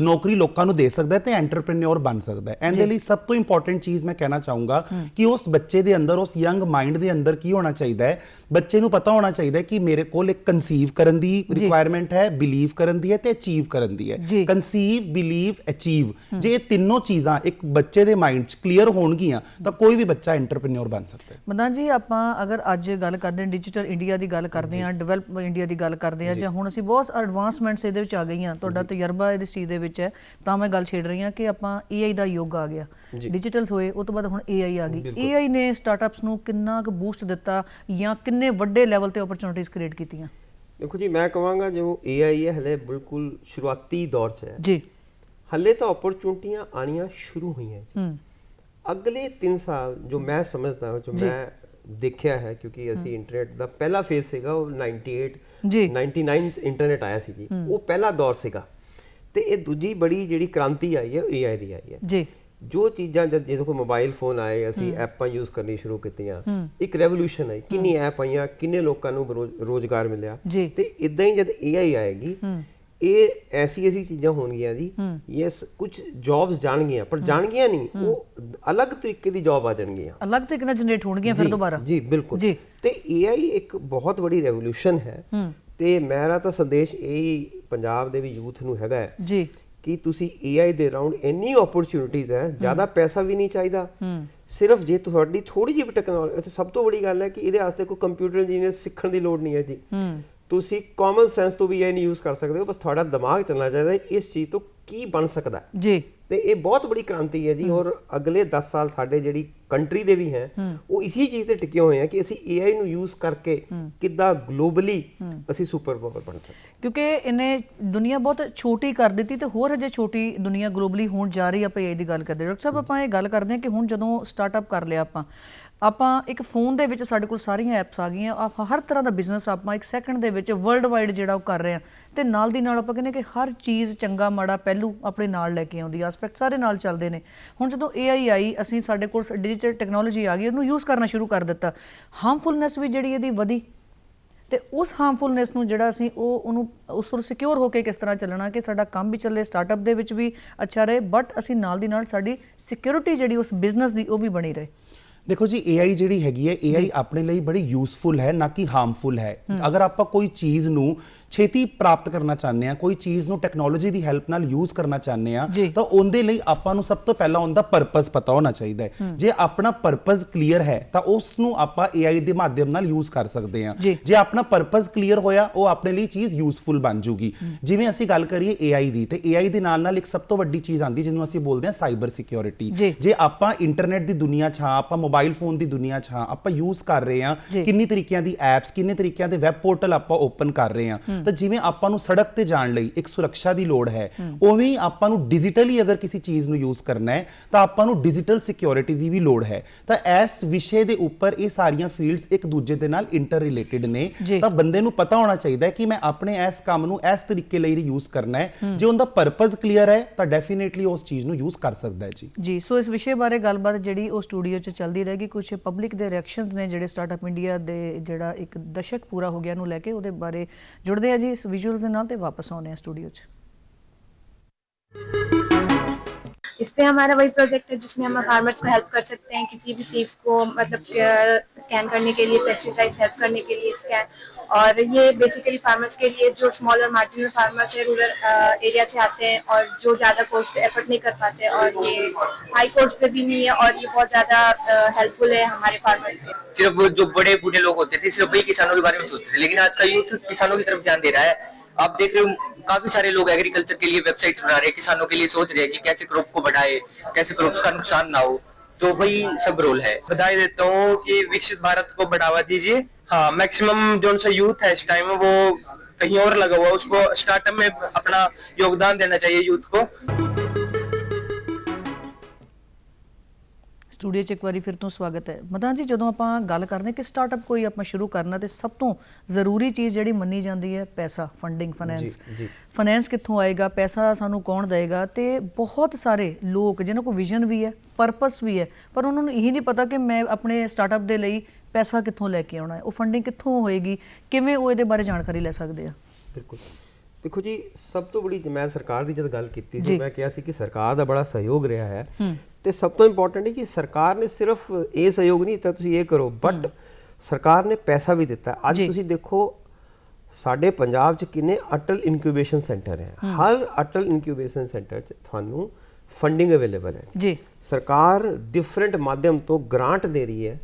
ਨੌਕਰੀ ਲੋਕਾਂ ਨੂੰ ਦੇ ਸਕਦਾ ਹੈ ਤੇ ਐਂਟਰਪ੍ਰੀਨਿਓਰ ਬਣ ਸਕਦਾ ਹੈ। ਇਹਦੇ ਲਈ ਸਭ ਤੋਂ ਇੰਪੋਰਟੈਂਟ ਚੀਜ਼ ਮੈਂ ਕਹਿਣਾ ਚਾਹੂੰਗਾ ਕਿ ਉਸ ਬੱਚੇ ਦੇ ਅੰਦਰ ਉਸ ਯੰਗ ਮਾਈਂਡ ਦੇ ਅੰਦਰ ਕੀ ਹੋਣਾ ਚਾਹੀਦਾ ਹੈ? ਬੱਚੇ ਨੂੰ ਪਤਾ ਹੋਣਾ ਚਾਹੀਦਾ ਹੈ ਕਿ ਮੇਰੇ ਕੋਲ ਇੱਕ ਕਨਸੀਵ ਕਰਨ ਦੀ ਰਿਕੁਆਇਰਮੈਂਟ ਹੈ ਬਿਲੀਵ ਕਰਨ ਦੀ ਹੈ ਤੇ ਅਚੀਵ ਕਰਨ ਦੀ। ਹੈ। ਕਨਸੀਵ ਬਿਲੀਵ ਅਚੀਵ ਜੇ ਇਹ ਤਿੰਨੋਂ ਚੀਜ਼ਾਂ ਇੱਕ ਬੱਚੇ ਦੇ ਮਾਈਂਡ 'ਚ ਕਲੀਅਰ ਹੋਣਗੀਆਂ ਤਾਂ ਕੋਈ ਵੀ ਬੱਚਾ ਐਂਟਰਪ੍ਰੀਨਿਓਰ ਬਣ ਸਕਦਾ ਹੈ। ਮਦਾਨ ਜੀ ਆਪਾਂ ਅਗਰ ਅੱਜ ਗੱਲ ਕਰਦੇ ਹਾਂ ਡਿਜੀਟਲ ਇੰਡੀਆ ਦੀ ਗੱਲ ਕਰਦੇ ਹਾਂ ਡਿਵੈਲਪ ਇੰਡੀਆ ਦੀ ਗੱਲ ਕਰਦੇ ਹਾਂ ਜਾਂ। ਹੁਣ ਅਸੀਂ ਬਹੁਤ ਐਡਵਾਂਸਮੈਂਟਸ ਇਹਦੇ ਵਿੱਚ ਆ ਗਈਆਂ ਤੁਹਾਡਾ ਤਜਰਬਾ ਇਹਦੇ ਚੀਜ਼ ਦੇ ਵਿੱਚ ਹੈ ਤਾਂ ਮੈਂ ਗੱਲ ਛੇੜ ਰਹੀ ਹਾਂ ਕਿ ਆਪਾਂ AI ਦਾ ਯੁੱਗ ਆ ਗਿਆ। ਡਿਜੀਟਲ ਹੋਏ ਉਹ ਤੋਂ ਬਾਅਦ ਹੁਣ AI ਆ ਗਈ। AI ਨੇ ਸਟਾਰਟਅਪਸ ਨੂੰ ਕਿੰਨਾ ਕੁ ਬੂਸਟ ਦਿੱਤਾ ਜਾਂ ਕਿੰਨੇ ਵੱਡੇ ਲੈਵਲ ਤੇ ਓਪਰਚੁਨਿਟੀਜ਼ ਕ੍ਰੀਏਟ ਕੀਤੀਆਂ? ਦੇਖੋ ਜੀ ਮੈਂ ਕਹਾਂਗਾ ਜੋ AI ਹੈ ਹਲੇ ਬਿਲਕੁਲ ਸ਼ੁਰੂਆਤੀ ਦੌਰ 'ਚ ਹੈ। ਜੀ। ਹਲੇ ਤਾਂ ਓਪਰਚੁਨਿਟੀਆਂ ਆਣੀਆਂ ਸ਼ੁਰੂ ਹੋਈਆਂ ਜੀ। ਹੂੰ। ਅਗਲੇ 3 ਸਾਲ ਜੋ ਮੈਂ ਸਮਝਦਾ ਹਾਂ ਜੋ। ਮੈਂ ਦੇਖਿਆ ਹੈ ਕਿਉਂਕਿ ਅਸੀਂ ਇੰਟਰਨੈਟ ਦਾ ਪਹਿਲਾ ਫੇਜ਼ ਸੀਗਾ ਉਹ 98 ਜੀ। 99 ਚ ਇੰਟਰਨੈਟ ਆਇਆ ਸੀ ਜੀ ਉਹ ਪਹਿਲਾ ਦੌਰ ਸੀਗਾ। ਤੇ ਇਹ ਦੂਜੀ ਬੜੀ ਜਿਹੜੀ ਕ੍ਰਾਂਤੀ ਆਈ ਹੈ AI ਦੀ ਆਈ ਹੈ। ਜੀ। ਜੋ ਚੀਜ਼ਾਂ ਜਦ ਜਦੋਂ ਕੋਈ ਮੋਬਾਈਲ ਫੋਨ ਆਏ ਅਸੀਂ ਐਪਾਂ ਯੂਜ਼ ਕਰਨੀ ਸ਼ੁਰੂ ਕੀਤੀਆਂ। ਇੱਕ ਰੈਵੋਲੂਸ਼ਨ ਆਈ। ਕਿੰਨੀ ਐਪ ਆਈਆਂ ਕਿੰਨੇ ਲੋਕਾਂ ਨੂੰ ਰੋਜ਼ਗਾਰ ਮਿਲਿਆ। ਤੇ ਇਦਾਂ ਹੀ ਜਦ AI ਆਏਗੀ ਇਹ ਐਸੀ ਐਸੀ ਚੀਜ਼ਾਂ ਹੋਣਗੀਆਂ ਜੀ। ਯੈਸ ਕੁਝ ਜੌਬਸ ਜਾਣਗੀਆਂ ਪਰ ਜਾਣਗੀਆਂ ਨਹੀਂ। ਉਹ ਅਲੱਗ ਤਰੀਕੇ ਦੀ ਜੌਬ ਆ ਜਾਣਗੀਆਂ। ਅਲੱਗ ਤਰੀਕੇ ਨਾਲ ਜਨਰੇਟ ਹੋਣਗੀਆਂ ਫਿਰ ਦੁਬਾਰਾ। ਜੀ ਬਿਲਕੁਲ। ਜੀ। ਤੇ AI ਇੱਕ ਬਹੁਤ ਵੱਡੀ ਰੈਵੋਲੂਸ਼ਨ ਹੈ। ਤੇ ਮੇਰਾ ਤਾਂ ਸੰਦੇਸ਼ ਇਹ ਹੀ ਪੰਜਾਬ ਦੇ ਵੀ ਯੂਥ ਨੂੰ ਹੈਗਾ ਹੈ ਜੀ। ਕਿ ਤੁਸੀਂ AI ਦੇ ਰਾਉਂਡ ਇੰਨੀ ਓਪਰਚੁਨਿਟੀਆਂ ਹੈ ਜ਼ਿਆਦਾ ਪੈਸਾ ਵੀ ਨਹੀਂ ਚਾਹੀਦਾ। ਸਿਰਫ ਜੇ ਤੁਹਾਡੀ ਥੋੜੀ ਜਿਹੀ ਟੈਕਨੋਲੋਜੀ ਸਭ ਤੋਂ ਵੱਡੀ ਗੱਲ ਹੈ ਕਿ ਇਹਦੇ ਵਾਸਤੇ ਕੋਈ ਕੰਪਿਊਟਰ ਇੰਜੀਨੀਅਰ ਸਿੱਖਣ ਦੀ ਲੋੜ ਨਹੀਂ ਹੈ ਜੀ। ਤੁਸੀਂ ਕਾਮਨ ਸੈਂਸ ਤੋਂ ਵੀ ਇਹ ਨਹੀਂ ਯੂਜ਼ ਕਰ ਸਕਦੇ ਹੋ ਬਸ ਤੁਹਾਡਾ ਦਿਮਾਗ ਚੱਲਣਾ ਚਾਹੀਦਾ ਹੈ ਇਸ ਚੀਜ਼ ਤੋਂ ਕੀ ਬਣ ਸਕਦਾ ਹੈ। ਜੀ। ਤੇ ਇਹ ਬਹੁਤ ਬੜੀ ਕ੍ਰਾਂਤੀ ਹੈ ਜੀ ਔਰ ਅਗਲੇ 10 ਸਾਲ ਸਾਡੇ ਜਿਹੜੀ ਕੰਟਰੀ ਦੇ ਵੀ ਹੈ ਉਹ ਇਸੇ ਚੀਜ਼ ਤੇ ਟਿਕੇ ਹੋਏ ਆ ਕਿ ਅਸੀਂ AI ਨੂੰ ਯੂਜ਼ ਕਰਕੇ ਕਿੱਦਾਂ ਗਲੋਬਲੀ ਅਸੀਂ ਸੁਪਰ ਪਾਵਰ ਬਣ ਸਕਦੇ ਕਿਉਂਕਿ ਇਹਨੇ ਦੁਨੀਆ ਬਹੁਤ ਛੋਟੀ ਕਰ ਦਿੱਤੀ ਤੇ ਹੋਰ ਹਜੇ ਛੋਟੀ ਦੁਨੀਆ ਗਲੋਬਲੀ ਹੋਣ ਜਾ ਰਹੀ ਆ ਆਪਾਂ ਦੀ ਗੱਲ ਕਰਦੇ। ਡਾਕਟਰ ਸਾਹਿਬ ਆਪਾਂ ਇਹ ਗੱਲ ਕਰਦੇ ਹਾਂ ਕਿ ਹੁਣ ਜਦੋਂ ਸਟਾਰਟਅਪ ਕਰ ਲਿਆ ਆਪਾਂ ਆਪਾਂ ਇੱਕ ਫੋਨ ਦੇ ਵਿੱਚ ਸਾਡੇ ਕੋਲ ਸਾਰੀਆਂ ਐਪਸ ਆ ਗਈਆਂ, ਆਪਾਂ ਹਰ ਤਰ੍ਹਾਂ ਦਾ ਬਿਜ਼ਨਸ ਆਪਾਂ ਇੱਕ ਸੈਕਿੰਡ ਦੇ ਵਿੱਚ ਵਰਲਡ ਵਾਈਡ ਜਿਹੜਾ ਉਹ ਕਰ ਰਹੇ ਆ ਤੇ ਨਾਲ ਦੀ ਨਾਲ ਆਪਾਂ ਕਹਿੰਦੇ ਕਿ ਹਰ ਚੀਜ਼ ਚੰਗਾ ਮਾੜਾ ਪਹਿਲੂ ਆਪਣੇ ਨਾਲ ਲੈ ਕੇ ਆਉਂਦੀ ਆ ਐਸਪੈਕਟ ਸਾਰੇ ਨਾਲ ਚੱਲਦੇ ਨੇ। ਹੁਣ ਜਦੋਂ AI ਆਈ, ਅਸੀਂ ਸਾਡੇ ਕੋਲ ਡਿਜੀਟਲ ਟੈਕਨੋਲੋਜੀ ਆ ਗਈ, ਉਹਨੂੰ ਯੂਜ਼ ਕਰਨਾ ਸ਼ੁਰੂ ਕਰ ਦਿੱਤਾ। ਹਾਰਮਫੁਲਨੈਸ ਵੀ ਜਿਹੜੀ ਇਹਦੀ ਵਧੀ। ਤੇ ਉਸ ਹਾਰਮਫੁਲਨੈਸ ਨੂੰ ਜਿਹੜਾ ਅਸੀਂ ਉਹ, ਉਹਨੂੰ, ਉਸ ਤੋਂ ਸਿਕਿਉਰ ਹੋ ਕੇ ਕਿਸ ਤਰ੍ਹਾਂ ਚੱਲਣਾ ਕਿ ਸਾਡਾ ਕੰਮ ਵੀ ਚੱਲੇ ਸਟਾਰਟਅਪ ਦੇ ਵਿੱਚ ਵੀ ਅੱਛਾ ਰਹੇ ਬਟ ਅਸੀਂ ਨਾਲ ਦੀ ਨਾਲ ਸਾਡੀ ਸਿਕਿਉਰਿਟੀ ਜਿਹੜੀ ਉਸ ਬਿਜ਼ਨਸ ਦੀ ਉਹ ਵੀ ਬਣੀ ਰਹੇ। ਦੇਖੋ ਜੀ AI ਜਿਹੜੀ ਹੈਗੀ ਹੈ AI ਆਪਣੇ ਲਈ ਬੜੀ ਯੂਸਫੁਲ ਹੈ ਨਾ ਕਿ ਹਾਰਮਫੁਲ ਹੈ। ਅਗਰ ਆਪਾਂ ਕੋਈ ਚੀਜ਼ ਨੂੰ ਛੇਤੀ ਪ੍ਰਾਪਤ ਕਰਨਾ ਚਾਹੁੰਦੇ ਆ ਕੋਈ ਚੀਜ਼ ਨੂੰ ਟੈਕਨੋਲੋਜੀ ਦੀ ਹੈਲਪ ਨਾਲ ਯੂਜ਼ ਕਰਨਾ ਚਾਹੁੰਦੇ ਆ। ਤਾਂ ਉਹਦੇ ਲਈ ਆਪਾਂ ਨੂੰ ਸਭ ਤੋਂ ਪਹਿਲਾਂ ਉਹਦਾ ਪਰਪਸ ਪਤਾ ਹੋਣਾ ਚਾਹੀਦਾ ਹੈ ਜੇ ਆਪਣਾ ਪਰਪਸ ਕਲੀਅਰ ਹੈ ਤਾਂ ਉਸ ਨੂੰ ਆਪਾਂ AI ਦੇ ਮਾਧਿਅਮ ਨਾਲ ਯੂਜ਼ ਕਰ ਸਕਦੇ ਆ ਜੀ। ਆਪਣਾ ਪਰਪਸ ਕਲੀਅਰ ਹੋਇਆ ਉਹ ਆਪਣੇ ਲਈ ਚੀਜ਼ ਯੂਸਫੁਲ ਬਣ ਜੂਗੀ ਜਿਵੇਂ ਅਸੀਂ ਗੱਲ ਕਰੀਏ AI ਦੀ ਤੇ AI ਦੇ ਨਾਲ ਨਾਲ ਇੱਕ ਸਭ ਤੋਂ ਵੱਡੀ ਚੀਜ਼ ਆਂਦੀ ਜਿਹਨੂੰ ਅਸੀਂ ਬੋਲਦੇ ਹਾਂ ਸਾਈਬਰ ਸਿਕਿਉਰਿਟੀ ਜੀ। ਆਪਾਂ ਇੰਟਰਨੈਟ ਦੀ ਦੁਨੀਆ 'ਚ ਹਾਂ ਆਪਾਂ ਮੋਬਾਈਲ ਫੋਨ ਦੀ ਦੁਨੀਆ 'ਚ ਹਾਂ ਆਪਾਂ ਯੂਜ਼ ਕਰ ਰਹੇ ਜੀ। ਕਿੰਨੀ ਤਰੀਕਿਆਂ ਦੀ ਐਪਸ ਕਿੰਨੇ ਤਰੀਕਿਆਂ ਦੇ ਵੈਬ ਪੋਰਟਲ ਆਪਾਂ ਓਪਨ ਕਰ ਰਹੇ ਹਾਂ ਤਾਂ ਜਿਵੇਂ ਆਪਾਂ ਨੂੰ ਸੜਕ ਤੇ ਜਾਣ ਲਈ ਇੱਕ ਸੁਰੱਖਿਆ ਦੀ ਲੋੜ ਹੈ ਉਵੇਂ ਆਪਾਂ ਨੂੰ ਡਿਜੀਟਲੀ ਅਗਰ ਕਿਸੇ ਚੀਜ਼ ਨੂੰ ਯੂਜ਼ ਕਰਨਾ ਹੈ ਤਾਂ ਆਪਾਂ ਨੂੰ ਡਿਜੀਟਲ ਸਿਕਿਉਰਿਟੀ ਦੀ ਵੀ ਲੋੜ ਹੈ। ਤਾਂ ਇਸ ਵਿਸ਼ੇ ਦੇ ਉੱਪਰ ਇਹ ਸਾਰੀਆਂ ਫੀਲਡਸ ਇੱਕ ਦੂਜੇ ਦੇ ਨਾਲ ਇੰਟਰ ਰਿਲੇਟਡ ਨੇ। ਤਾਂ ਬੰਦੇ ਨੂੰ ਪਤਾ ਹੋਣਾ ਚਾਹੀਦਾ ਹੈ ਕਿ ਮੈਂ ਆਪਣੇ ਇਸ ਕੰਮ ਨੂੰ ਇਸ ਤਰੀਕੇ ਲਈ ਯੂਜ਼ ਕਰਨਾ ਹੈ। ਜੇ ਉਹਦਾ ਪਰਪਸ ਕਲੀਅਰ ਹੈ ਤਾਂ ਡੈਫੀਨੇਟਲੀ ਉਸ ਚੀਜ਼ ਨੂੰ ਯੂਜ਼ ਕਰ ਸਕਦਾ ਹੈ ਜੀ। ਜੀ ਸੋ ਇਸ ਵਿਸ਼ੇ ਬਾਰੇ ਗੱਲਬਾਤ ਜਿਹੜੀ ਉਹ ਸਟੂਡੀਓ 'ਚ ਚੱਲਦੀ ਰਹੇਗੀ। ਕੁਝ ਪਬਲਿਕ ਦੇ ਰਿਐਕਸ਼ਨਸ ਨੇ ਜਿਹੜੇ ਸਟਾਰਟਅਪ ਇੰਡੀਆ ਦੇ ਜਿਹੜਾ ਇੱਕ ਦਸ਼ਕ ਪੂਰਾ ਹੋ ਗਿਆ ਨੂੰ ਲੈ ਕੇ ਉਹਦੇ ਬਾਰੇ ਜੁੜਦੇ ਆ ਜੀ ਇਸ ਵਿਜ਼ੂਅਲਸ ਦੇ ਨਾਲ ਤੇ ਵਾਪਸ ਆਉਂਦੇ ਆ ਸਟੂਡੀਓ 'ਚ इस पे हमारा वही प्रोजेक्ट है जिसमें हम फार्मर्स को हेल्प कर सकते हैं किसी भी चीज़ को मतलब स्कैन करने के लिए पेस्टिसाइड्स हेल्प करने के लिए स्कैन और ये बेसिकली फार्मर्स के लिए जो स्मॉल और मार्जिनल फार्मर्स है रूरल एरिया से आते हैं और जो ज़्यादा कॉस्ट एफर्ट नहीं कर पाते और ये हाई कॉस्ट पे भी नहीं है और ये बहुत ज़्यादा हेल्पफुल है हमारे फार्मर्स के सिर्फ़ जो बड़े बूढ़े लोग होते थे, सिर्फ़ वही किसानों के बारे में सोचते थे। लेकिन आज का यूथ किसानों की तरफ़ ध्यान दे रहा है। आप देख रहे हो, काफ़ी सारे लोग एग्रीकल्चर के लिए वेबसाइट्स बना रहे हैं, किसानों के लिए सोच रहे हैं कि कैसे क्रॉप को बढ़ाए, कैसे क्रॉप्स का नुकसान ना हो। तो वही सब रोल है। बधाई देता हूँ कि विकसित भारत को बढ़ावा दीजिए। हाँ मैक्सिमम जो सा यूथ है इस टाइम वो कहीं और लगा हुआ है, उसको स्टार्टअप में अपना योगदान देना चाहिए यूथ को ਸਟੂਡੀਓ 'ਚ ਇੱਕ ਵਾਰੀ ਫਿਰ ਤੋਂ ਸਵਾਗਤ ਹੈ ਮਦਾਨ ਜੀ ਜਦੋਂ ਆਪਾਂ ਗੱਲ ਕਰਦੇ ਕਿ ਸਟਾਰਟਅਪ ਕੋਈ ਆਪਾਂ ਸ਼ੁਰੂ ਕਰਨਾ ਤੇ ਸਭ ਤੋਂ ਜ਼ਰੂਰੀ ਚੀਜ਼ ਜਿਹੜੀ ਮੰਨੀ ਜਾਂਦੀ ਹੈ ਪੈਸਾ ਫੰਡਿੰਗ ਫਾਈਨੈਂਸ ਜੀ। ਫਾਈਨੈਂਸ ਕਿੱਥੋਂ ਆਏਗਾ ਪੈਸਾ ਸਾਨੂੰ ਕੌਣ ਦੇਏਗਾ ਤੇ ਬਹੁਤ ਸਾਰੇ ਲੋਕ ਜਿਨ੍ਹਾਂ ਕੋਲ ਵਿਜ਼ਨ ਵੀ ਹੈ ਪਰਪਸ ਵੀ ਹੈ ਪਰ ਉਹਨਾਂ ਨੂੰ ਇਹ ਨਹੀਂ ਪਤਾ ਕਿ ਮੈਂ ਆਪਣੇ ਸਟਾਰਟਅਪ ਦੇ ਲਈ ਪੈਸਾ ਕਿੱਥੋਂ ਲੈ ਕੇ ਆਉਣਾ ਹੈ? ਉਹ ਫੰਡਿੰਗ ਕਿੱਥੋਂ ਹੋਏਗੀ? ਕਿਵੇਂ ਉਹ ਇਹਦੇ ਬਾਰੇ ਜਾਣਕਾਰੀ ਲੈ ਸਕਦੇ ਆ? ਬਿਲਕੁਲ। ਦੇਖੋ ਜੀ ਸਭ ਤੋਂ ਬੜੀ ਮੈਂ ਸਰਕਾਰ ਦੀ ਜਦ ਗੱਲ ਕੀਤੀ। ਸੀ ਮੈਂ ਕਿਹਾ ਸੀ ਕਿ ਸਰਕਾਰ ਦਾ ਬੜਾ ਸਹਿਯੋਗ ਰਿਹਾ ਹੈ। ਤੇ ਸਭ ਤੋਂ ਇੰਪੋਰਟੈਂਟ ਹੈ ਕਿ ਸਰਕਾਰ ਨੇ ਸਿਰਫ ਇਹ ਸਹਿਯੋਗ ਨਹੀਂ ਦਿੱਤਾ ਤੁਸੀਂ ਇਹ ਕਰੋ। ਬਟ ਸਰਕਾਰ ਨੇ ਪੈਸਾ ਵੀ ਦਿੱਤਾ। ਅੱਜ। ਤੁਸੀਂ ਦੇਖੋ ਸਾਡੇ ਪੰਜਾਬ 'ਚ ਕਿੰਨੇ ਅਟਲ ਇਨਕਿਊਬੇਸ਼ਨ ਸੈਂਟਰ ਹੈ। ਹਰ ਅਟਲ ਇਨਕਿਊਬੇਸ਼ਨ ਸੈਂਟਰ 'ਚ ਤੁਹਾਨੂੰ ਫੰਡਿੰਗ ਅਵੇਲੇਬਲ ਹੈ। ਜੀ। ਸਰਕਾਰ ਡਿਫਰੈਂਟ ਮਾਧਿਅਮ ਤੋਂ ਗ੍ਰਾਂਟ ਦੇ ਰਹੀ ਹੈ।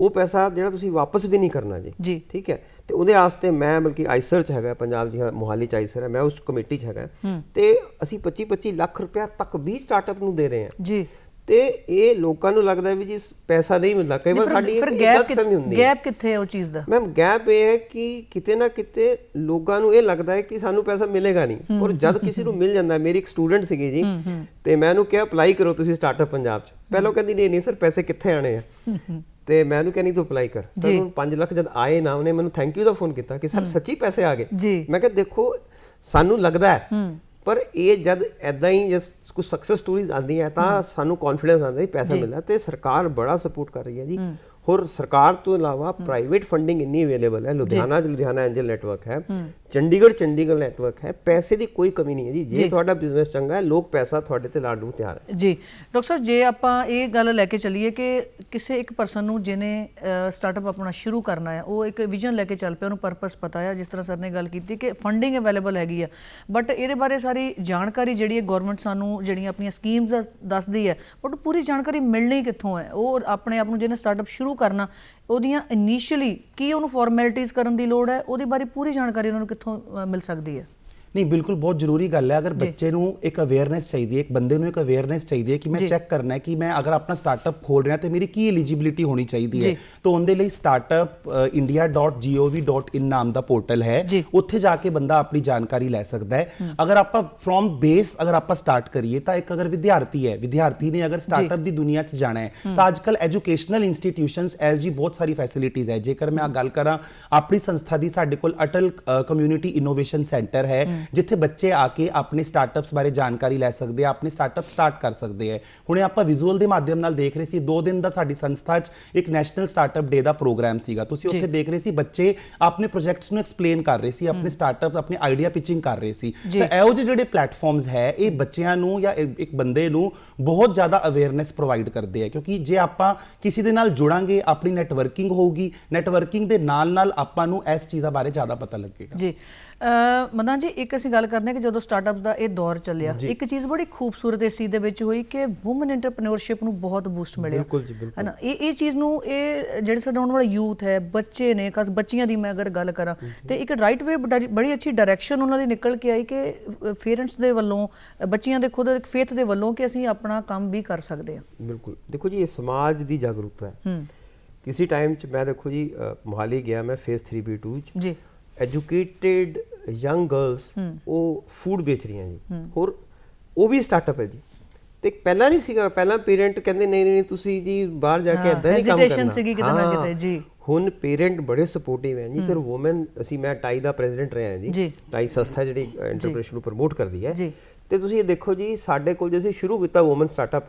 ਉਹ ਪੈਸਾ ਜਿਹੜਾ ਤੁਸੀਂ ਵਾਪਸ ਵੀ ਨਹੀਂ ਕਰਨਾ ਜੀ। ਠੀਕ ਹੈ? ਤੇ ਉਹਦੇ ਵਾਸਤੇ ਮੈਂ ਬਲਕਿ ਆਈਸਰ ਚ ਹੈਗਾ ਪੰਜਾਬ ਜੀ ਮੋਹਾਲੀ ਚ ਆਈਸਰ ਹੈ ਮੈਂ ਉਸ ਕਮੇਟੀ ਚ ਹੈਗਾ। ਤੇ ਅਸੀਂ 25 25 ਲੱਖ ਰੁਪਇਆ ਤੱਕ ਵੀ ਸਟਾਰਟਅਪ ਨੂੰ ਦੇ ਰਹੇ ਹਾਂ। ਜੀ। ਤੇ ਇਹ ਲੋਕਾਂ ਨੂੰ ਲੱਗਦਾ ਵੀ ਜੀ ਪੈਸਾ ਨਹੀਂ ਮਿਲਦਾ। ਕਈ ਵਾਰ ਸਾਡੀ ਇੱਕ ਗੈਪ ਗਲਤਫਹਿਮੀ ਹੁੰਦੀ ਹੈ। ਗੈਪ ਕਿੱਥੇ ਹੈ ਉਹ ਚੀਜ਼ ਦਾ? ਮੈਮ ਗੈਪ ਇਹ ਹੈ ਕਿ ਕਿਤੇ ਨਾ ਕਿਤੇ ਲੋਕਾਂ ਨੂੰ ਇਹ ਲੱਗਦਾ ਹੈ ਕਿ ਸਾਨੂੰ ਪੈਸਾ ਮਿਲੇਗਾ ਨਹੀਂ। ਪਰ ਜਦ ਕਿਸੇ ਨੂੰ ਮਿਲ ਜਾਂਦਾ ਮੇਰੀ ਇੱਕ ਸਟੂਡੈਂਟ ਸੀਗੀ ਜੀ ਤੇ ਮੈਂ ਉਹਨੂੰ ਕਿਹਾ ਅਪਲਾਈ ਕਰੋ ਤੁਸੀਂ ਸਟਾਰਟਅਪ ਪੰਜਾਬ ਚ। ਪਹਿਲਾਂ ਕਹਿੰਦੀ ਨਹੀਂ ਨਹੀਂ ਸਰ ਪੈਸੇ ਕਿੱਥੇ ਆਣੇ ਆ? ਤੇ ਮੈਂ ਉਹਨੂੰ ਕਹਿੰਦੀ ਤੂੰ ਅਪਲਾਈ ਕਰ। ਸਰ। ਹੁਣ 5 ਲੱਖ ਜਦ ਆਏ ਨਾ ਉਹਨੇ ਮੈਨੂੰ ਥੈਂਕ ਯੂ ਦਾ ਫੋਨ ਕੀਤਾ ਕਿ ਸਰ ਸੱਚੀ ਪੈਸੇ ਆ ਗਏ। ਮੈਂ ਕਿਹਾ ਦੇਖੋ ਸਾਨੂੰ ਲੱਗਦਾ ਹੈ। ਪਰ ਇਹ ਜਦ ਐਦਾਂ ਹੀ ਜਸ ਕੁਝ ਸਕਸੈਸ ਸਟੋਰੀਜ਼ ਆਉਂਦੀਆਂ ਤਾਂ ਸਾਨੂੰ ਕੌਨਫੀਡੈਂਸ ਆਉਂਦਾ ਹੈ ਪੈਸਾ ਮਿਲਦਾ ਤੇ ਸਰਕਾਰ ਬੜਾ ਸਪੋਰਟ ਕਰ ਰਹੀ ਹੈ ਜੀ। ਹੋਰ ਸਰਕਾਰ ਤੋਂ ਇਲਾਵਾ ਪ੍ਰਾਈਵੇਟ ਫੰਡਿੰਗ ਇੰਨੀ ਅਵੇਲੇਬਲ ਹੈ ਲੁਧਿਆਣਾ ਚ ਲੁਧਿਆਣਾ ਐਂਜਲ ਨੈਟਵਰਕ ਹੈ ਚੰਡੀਗੜ੍ਹ ਚੰਡੀਗੜ੍ਹ ਨੈਟਵਰਕ ਹੈ ਪੈਸੇ ਦੀ ਕੋਈ ਕਮੀ ਨਹੀਂ ਹੈ ਜੀ। ਜੇ ਤੁਹਾਡਾ ਬਿਜ਼ਨਸ ਚੰਗਾ ਹੈ ਲੋਕ ਪੈਸਾ ਤੁਹਾਡੇ ਤੇ ਲਾਉਣ ਨੂੰ ਤਿਆਰ ਹੈ। ਜੀ। ਡਾਕਟਰ ਸਾਹਿਬ ਜੇ ਆਪਾਂ ਇਹ ਗੱਲ ਲੈ ਕੇ ਚੱਲੀਏ ਕਿ ਕਿਸੇ ਇੱਕ ਪਰਸਨ ਨੂੰ ਜਿਹਨੇ ਸਟਾਰਟਅਪ ਆਪਣਾ ਸ਼ੁਰੂ ਕਰਨਾ ਹੈ ਉਹ ਇੱਕ ਵਿਜ਼ਨ ਲੈ ਕੇ ਚੱਲ ਪਿਆ ਉਹਨੂੰ ਪਰਪਸ ਪਤਾ ਹੈ ਜਿਸ ਤਰ੍ਹਾਂ ਸਰ ਨੇ ਗੱਲ ਕੀਤੀ ਕਿ ਫੰਡਿੰਗ ਅਵੇਲੇਬਲ ਹੈਗੀ ਆ। ਬਟ ਇਹਦੇ ਬਾਰੇ ਸਾਰੀ ਜਾਣਕਾਰੀ ਜਿਹੜੀ ਹੈ ਗਵਰਨਮੈਂਟ ਸਾਨੂੰ ਜਿਹੜੀਆਂ ਆਪਣੀਆਂ ਸਕੀਮਸ ਦੱਸਦੀ ਹੈ ਬਟ ਪੂਰੀ ਜਾਣਕਾਰੀ ਮਿਲਣੀ ਕਿੱਥੋਂ ਹੈ? ਉਹ ਆਪਣੇ ਆਪ ਨੂੰ ਜਿਹਨੇ ਸਟਾਰਟਅਪ ਸ਼ੁਰੂ ਕਰਨਾ। ਉਹਦੀਆਂ ਇਨੀਸ਼ੀਅਲੀ ਕੀ ਉਹਨੂੰ ਫਾਰਮੈਲਿਟੀਆਂ ਕਰਨ ਦੀ ਲੋੜ ਹੈ, ਉਹਦੇ ਬਾਰੇ ਪੂਰੀ ਜਾਣਕਾਰੀ ਉਹਨਾਂ ਨੂੰ ਕਿੱਥੋਂ ਮਿਲ ਸਕਦੀ ਹੈ? ਨਹੀਂ ਬਿਲਕੁਲ ਬਹੁਤ ਜ਼ਰੂਰੀ ਗੱਲ ਹੈ। ਅਗਰ ਬੱਚੇ ਨੂੰ ਇੱਕ ਅਵੇਅਰਨੈਸ ਚਾਹੀਦੀ ਹੈ ਇੱਕ ਬੰਦੇ ਨੂੰ ਇੱਕ ਅਵੇਅਰਨੈਸ ਚਾਹੀਦੀ ਹੈ ਕਿ ਮੈਂ ਚੈੱਕ ਕਰਨਾ ਹੈ ਕਿ ਮੈਂ ਅਗਰ ਆਪਣਾ ਸਟਾਰਟਅਪ ਖੋਲ ਰਿਹਾ ਤੇ ਮੇਰੀ ਕੀ ਐਲੀਜੀਬਿਲਿਟੀ ਹੋਣੀ ਚਾਹੀਦੀ ਹੈ। ਤਾਂ ਉਹਦੇ ਲਈ startup.india.gov.in ਨਾਮ ਦਾ ਪੋਰਟਲ ਹੈ। ਉੱਥੇ ਜਾ ਕੇ ਬੰਦਾ ਆਪਣੀ ਜਾਣਕਾਰੀ ਲੈ ਸਕਦਾ ਹੈ। ਅਗਰ ਆਪਾਂ ਫਰੋਮ ਬੇਸ ਅਗਰ ਆਪਾਂ ਸਟਾਰਟ ਕਰੀਏ ਤਾਂ ਇੱਕ ਅਗਰ ਵਿਦਿਆਰਥੀ ਹੈ ਵਿਦਿਆਰਥੀ ਨੇ ਅਗਰ ਸਟਾਰਟਅਪ ਦੀ ਦੁਨੀਆ 'ਚ ਜਾਣਾ ਹੈ ਤਾਂ ਅੱਜਕੱਲ ਐਜੂਕੇਸ਼ਨਲ ਇੰਸਟੀਟਿਊਸ਼ਨਸ ਐਸ ਜੀ ਬਹੁਤ ਸਾਰੀ ਫੈਸਿਲਿਟੀਜ਼ ਹੈ। ਜੇਕਰ ਮੈਂ ਆ ਗੱਲ ਕਰਾਂ ਆਪਣੀ ਸੰਸਥਾ ਦੀ ਸਾਡੇ ਕੋਲ ਅਟਲ ਕਮਿਊਨਿਟੀ ਇਨੋਵੇਸ਼ਨ ਸੈਂਟਰ ਹੈ। ਜਿੱਥੇ ਬੱਚੇ ਆ ਕੇ ਆਪਣੇ ਸਟਾਰਟਅਪਸ ਬਾਰੇ ਜਾਣਕਾਰੀ ਲੈ ਸਕਦੇ ਆ ਆਪਣੇ ਸਟਾਰਟਅਪ ਸਟਾਰਟ ਕਰ ਸਕਦੇ ਆ। ਹੁਣੇ ਆਪਾਂ ਵਿਜ਼ੂਅਲ ਦੇ ਮਾਧਿਅਮ ਨਾਲ ਦੇਖ ਰਹੇ ਸੀ 2 ਦਿਨ ਦਾ ਸਾਡੀ ਸੰਸਥਾ 'ਚ ਇੱਕ ਨੈਸ਼ਨਲ ਸਟਾਰਟਅਪ ਡੇ ਦਾ ਪ੍ਰੋਗਰਾਮ ਸੀਗਾ। ਤੁਸੀਂ ਉੱਥੇ ਦੇਖ ਰਹੇ ਸੀ ਬੱਚੇ ਆਪਣੇ ਪ੍ਰੋਜੈਕਟਸ ਨੂੰ ਐਕਸਪਲੇਨ ਕਰ ਰਹੇ ਸੀ ਆਪਣੇ ਸਟਾਰਟਅਪ ਆਪਣੇ ਆਈਡੀਆ ਪਿਚਿੰਗ ਕਰ ਰਹੇ ਸੀ। ਤਾਂ ਇਹੋ ਜਿਹੇ ਜਿਹੜੇ ਪਲੇਟਫਾਰਮਸ ਹੈ ਇਹ ਬੱਚਿਆਂ ਨੂੰ ਜਾਂ ਇੱਕ ਬੰਦੇ ਨੂੰ ਬਹੁਤ ਜ਼ਿਆਦਾ ਅਵੇਅਰਨੈਸ ਪ੍ਰੋਵਾਈਡ ਕਰਦੇ ਆ। ਕਿਉਂਕਿ ਜੇ ਆਪਾਂ ਕਿਸੇ ਦੇ ਨਾਲ ਜੁੜਾਂਗੇ ਆਪਣੀ ਨੈਟਵਰਕਿੰਗ ਹੋਊਗੀ ਨੈਟਵਰਕਿੰਗ ਦੇ ਨਾਲ ਨਾਲ ਆਪਾਂ ਨੂੰ ਇਸ ਚੀਜ਼ਾਂ ਬਾਰੇ ਜ਼ਿਆਦਾ ਪਤਾ ਲੱਗੇਗਾ। ਜੀ। ਮਦਾਂ ਜੀ ਇੱਕ ਅਸੀਂ ਗੱਲ ਕਰਨੇ ਕਿ ਜਦੋਂ ਸਟਾਰਟਅਪਸ ਦਾ ਇਹ ਦੌਰ ਚੱਲਿਆ ਇੱਕ ਚੀਜ਼ ਬੜੀ ਖੂਬਸੂਰਤ ਇਸ ਚੀਜ਼ ਦੇ ਵਿੱਚ ਹੋਈ ਕਿ ਔਮਨ ਐਂਟਰਪ੍ਰੀਨਿਓਰਸ਼ਿਪ ਨੂੰ ਬਹੁਤ ਬੂਸਟ ਮਿਲਿਆ। ਬਿਲਕੁਲ ਜੀ, ਬਿਲਕੁਲ। ਹੈ ਨਾ ਇਹ ਇਹ ਚੀਜ਼ ਨੂੰ ਇਹ ਜਿਹੜੇ ਸਾਡਾ ਆਉਣ ਵਾਲਾ ਯੂਥ ਹੈ ਬੱਚੇ ਨੇ ਖਾਸ ਬੱਚੀਆਂ ਦੀ ਮੈਂ ਅਗਰ ਗੱਲ ਕਰਾਂ ਤੇ ਇੱਕ ਰਾਈਟ ਵੇ ਬੜੀ ਅੱਛੀ ਡਾਇਰੈਕਸ਼ਨ ਉਹਨਾਂ ਦੀ ਨਿਕਲ ਕੇ ਆਈ ਕਿ ਪੇਰੈਂਟਸ ਦੇ ਵੱਲੋਂ ਬੱਚੀਆਂ ਦੇ ਖੁਦ ਫੇਥ ਦੇ ਵੱਲੋਂ ਕਿ ਅਸੀਂ ਆਪਣਾ ਕੰਮ ਵੀ ਕਰ ਸਕਦੇ ਹਾਂ। ਬਿਲਕੁਲ। ਦੇਖੋ ਜੀ ਇਹ ਸਮਾਜ ਦੀ ਜਾਗਰੂਕਤਾ ਹੈ। ਕਿਸੇ ਟਾਈਮ 'ਚ ਮੈਂ ਦੇਖੋ ਜੀ ਮੋਹਾਲੀ ਗਿਆ ਮੈਂ ਫੇਸ 3B2 'ਚ। ਜੀ। ਐਜੂਕੇਟਿਡ ਯੰਗ ਗਰਲਸ ਉਹ ਫੂਡ ਵੇਚ ਰਹੀਆਂ ਜੀ। ਹੋਰ ਉਹ ਵੀ ਸਟਾਰਟਅਪ ਹੈ ਜੀ। ਤੇ ਪਹਿਲਾਂ ਨਹੀਂ ਸੀਗਾ ਪਹਿਲਾਂ ਪੇਰੈਂਟ ਕਹਿੰਦੇ ਨਹੀਂ ਨਹੀਂ ਤੁਸੀਂ ਜੀ ਬਾਹਰ ਜਾ ਕੇ ਇਦਾਂ ਨਹੀਂ ਕੰਮ ਕਰਨਾ। ਸੀਗੀ ਕਿਤੇ ਨਾ ਕਿਤੇ, ਜੀ। ਹੁਣ ਪੇਰੈਂਟ ਬੜੇ ਸਪੋਰਟਿਵ ਹੈ ਜੀ। ਤੇ ਔਮਨ ਅਸੀਂ ਮੈਂ ਟਾਈ ਦਾ ਪ੍ਰੈਜ਼ੀਡੈਂਟ ਰਿਹਾ ਜੀ। ਜੀ। ਟਾਈ ਸੰਸਥਾ ਜਿਹੜੀ ਐਂਟਰਪ੍ਰੀਨਰਸ਼ਿਪ ਨੂੰ ਪ੍ਰਮੋਟ ਕਰਦੀ ਹੈ। ਜੀ। ਤੇ ਤੁਸੀਂ ਇਹ ਦੇਖੋ ਜੀ ਸਾਡੇ ਕੋਲ ਜੇ ਅਸੀਂ ਸ਼ੁਰੂ ਕੀਤਾ ਔਮਨ ਸਟਾਰਟਅਪ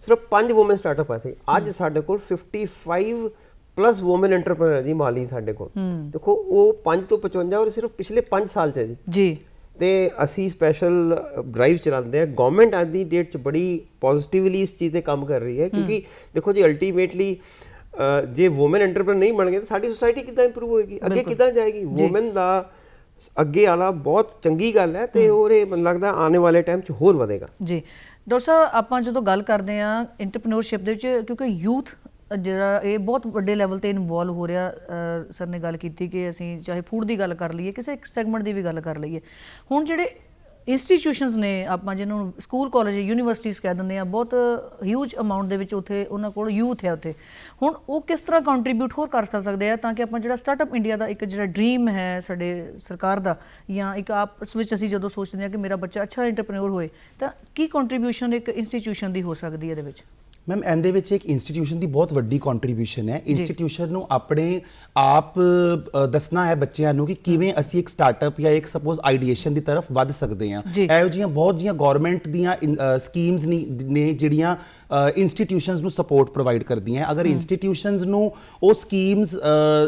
ਸਿਰਫ ਪੰਜ ਔਮਨ ਸਟਾਰਟਅਪ ਆ ਸੀ ਅੱਜ ਸਾਡੇ ਕੋਲ 55 ਪਲੱਸ ਔਮਨ ਐਂਟਰਪ੍ਰੀਨਰ ਜੀ ਮਾਲੀ ਸਾਡੇ ਕੋਲ। ਦੇਖੋ ਉਹ 5 ਤੋਂ 55 ਔਰ ਸਿਰਫ ਪਿਛਲੇ 5 ਸਾਲ ਚ ਹੈ ਜੀ। ਜੀ। ਤੇ ਅਸੀਂ ਸਪੈਸ਼ਲ ਡਰਾਈਵ ਚਲਾਉਂਦੇ ਆ ਗਵਰਨਮੈਂਟ ਅੱਜ ਦੀ ਡੇਟ ਚ ਬੜੀ ਪੋਜ਼ਿਟਿਵਲੀ ਇਸ ਚੀਜ਼ ਤੇ ਕੰਮ ਕਰ ਰਹੀ ਹੈ। ਕਿਉਂਕਿ ਦੇਖੋ ਜੀ ਅਲਟੀਮੇਟਲੀ ਜੇ ਔਮਨ ਐਂਟਰਪ੍ਰੀਨਰ ਨਹੀਂ ਬਣਗੇ ਤਾਂ ਸਾਡੀ ਸੋਸਾਇਟੀ ਕਿੱਦਾਂ ਇੰਪਰੂਵ ਹੋਏਗੀ? ਅੱਗੇ ਕਿੱਦਾਂ ਜਾਏਗੀ? ਔਮਨ ਦਾ ਅੱਗੇ ਆਣਾ ਬਹੁਤ ਚੰਗੀ ਗੱਲ ਹੈ ਤੇ ਹੋਰ ਇਹ ਮੈਨੂੰ ਲੱਗਦਾ ਆਉਣ ਵਾਲੇ ਟਾਈਮ ਚ ਹੋਰ ਵਧੇਗਾ। ਜੀ। ਡਾਕਟਰ ਸਾਹਿਬ ਆਪਾਂ ਜਦੋਂ ਗੱਲ ਕਰਦੇ ਆ ਐਂਟਰਪ੍ਰੀਨਿਓਰਸ਼ਿਪ ਦੇ ਵਿੱਚ ਕਿਉਂਕਿ ਯੂਥ ਜਿਹੜਾ ਇਹ ਬਹੁਤ ਵੱਡੇ ਲੈਵਲ ਤੇ ਇਨਵੋਲਵ ਹੋ ਰਿਹਾ ਸਰ ਨੇ ਗੱਲ ਕੀਤੀ ਕਿ ਅਸੀਂ ਚਾਹੇ ਫੂਡ ਦੀ ਗੱਲ ਕਰ ਲਈਏ, ਕਿਸੇ ਇੱਕ ਸੈਗਮੈਂਟ ਦੀ ਵੀ ਗੱਲ ਕਰ ਲਈਏ। ਹੁਣ ਜਿਹੜੇ ਇੰਸਟੀਟਿਊਸ਼ਨਸ ਨੇ, ਆਪਾਂ ਜਿਹਨੂੰ ਸਕੂਲ ਕਾਲਜ ਯੂਨੀਵਰਸਿਟੀਜ਼ ਕਹਿ ਦਿੰਦੇ ਆ, ਬਹੁਤ ਹਿਊਜ ਅਮਾਉਂਟ ਦੇ ਵਿੱਚ ਉੱਥੇ ਉਹਨਾਂ ਕੋਲ ਯੂਥ ਹੈ ਉੱਥੇ। ਹੁਣ ਉਹ ਕਿਸ ਤਰ੍ਹਾਂ ਕੰਟਰੀਬਿਊਟ ਹੋਰ ਕਰ ਸਕਦੇ ਆ ਤਾਂ ਕਿ ਆਪਾਂ ਜਿਹੜਾ ਸਟਾਰਟਅਪ ਇੰਡੀਆ ਦਾ ਇੱਕ ਜਿਹੜਾ ਡ੍ਰੀਮ ਹੈ ਸਾਡੇ ਸਰਕਾਰ ਦਾ, ਜਾਂ ਇੱਕ ਆਪਸ ਵਿੱਚ ਅਸੀਂ ਜਦੋਂ ਸੋਚਦੇ ਆ ਕਿ ਮੇਰਾ ਬੱਚਾ ਅੱਛਾ ਐਂਟਰਪ੍ਰੀਨਿਓਰ ਹੋਏ, ਤਾਂ ਕੀ ਕੰਟਰੀਬਿਊਸ਼ਨ ਇੱਕ ਇੰਸਟੀਟਿਊਸ਼ਨ ਦੀ ਹੋ ਸਕਦੀ ਹੈ ਇਹਦੇ ਵਿੱਚ? ਮੈਮ ਇਹਦੇ ਵਿੱਚ ਇੱਕ ਇੰਸਟੀਟਿਊਸ਼ਨ ਦੀ ਬਹੁਤ ਵੱਡੀ ਕੰਟਰੀਬਿਊਸ਼ਨ ਹੈ। ਇੰਸਟੀਟਿਊਸ਼ਨ ਨੂੰ ਆਪਣੇ ਆਪ ਦੱਸਣਾ ਹੈ ਬੱਚਿਆਂ ਨੂੰ ਕਿ ਕਿਵੇਂ ਅਸੀਂ ਇੱਕ ਸਟਾਰਟਅਪ ਜਾਂ ਇੱਕ ਸਪੋਜ਼ ਆਈਡੀਏਸ਼ਨ ਦੀ ਤਰਫ ਵੱਧ ਸਕਦੇ ਹਾਂ। ਇਹੋ ਜਿਹੀਆਂ ਬਹੁਤ ਜੀਆਂ ਗਵਰਨਮੈਂਟ ਦੀਆਂ ਸਕੀਮਸ ਨੇ ਜਿਹੜੀਆਂ ਇੰਸਟੀਟਿਊਸ਼ਨਸ ਨੂੰ ਸਪੋਰਟ ਪ੍ਰੋਵਾਈਡ ਕਰਦੀਆਂ ਅਗਰ ਇੰਸਟੀਟਿਊਸ਼ਨਸ ਨੂੰ ਉਹ ਸਕੀਮਸ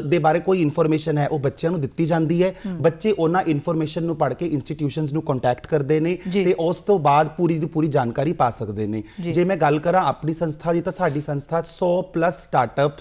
ਦੇ ਬਾਰੇ ਕੋਈ ਇਨਫੋਰਮੇਸ਼ਨ ਹੈ ਉਹ ਬੱਚਿਆਂ ਨੂੰ ਦਿੱਤੀ ਜਾਂਦੀ ਹੈ। ਬੱਚੇ ਉਹਨਾਂ ਇਨਫੋਰਮੇਸ਼ਨ ਨੂੰ ਪੜ੍ਹ ਕੇ ਇੰਸਟੀਟਿਊਸ਼ਨਸ ਨੂੰ ਕੰਟੈਕਟ ਕਰਦੇ ਨੇ। ਤੇ ਉਸ ਤੋਂ ਬਾਅਦ ਪੂਰੀ ਦੀ ਪੂਰੀ ਜਾਣਕਾਰੀ ਪਾ ਸਕਦੇ ਨੇ। ਜੇ ਮੈਂ ਗੱਲ ਕਰਾਂ ਆਪਣੀ ਸੰਸਥਾ ਦੀ ਤਾਂ ਸਾਡੀ ਸੰਸਥਾ 'ਚ 100 plus startup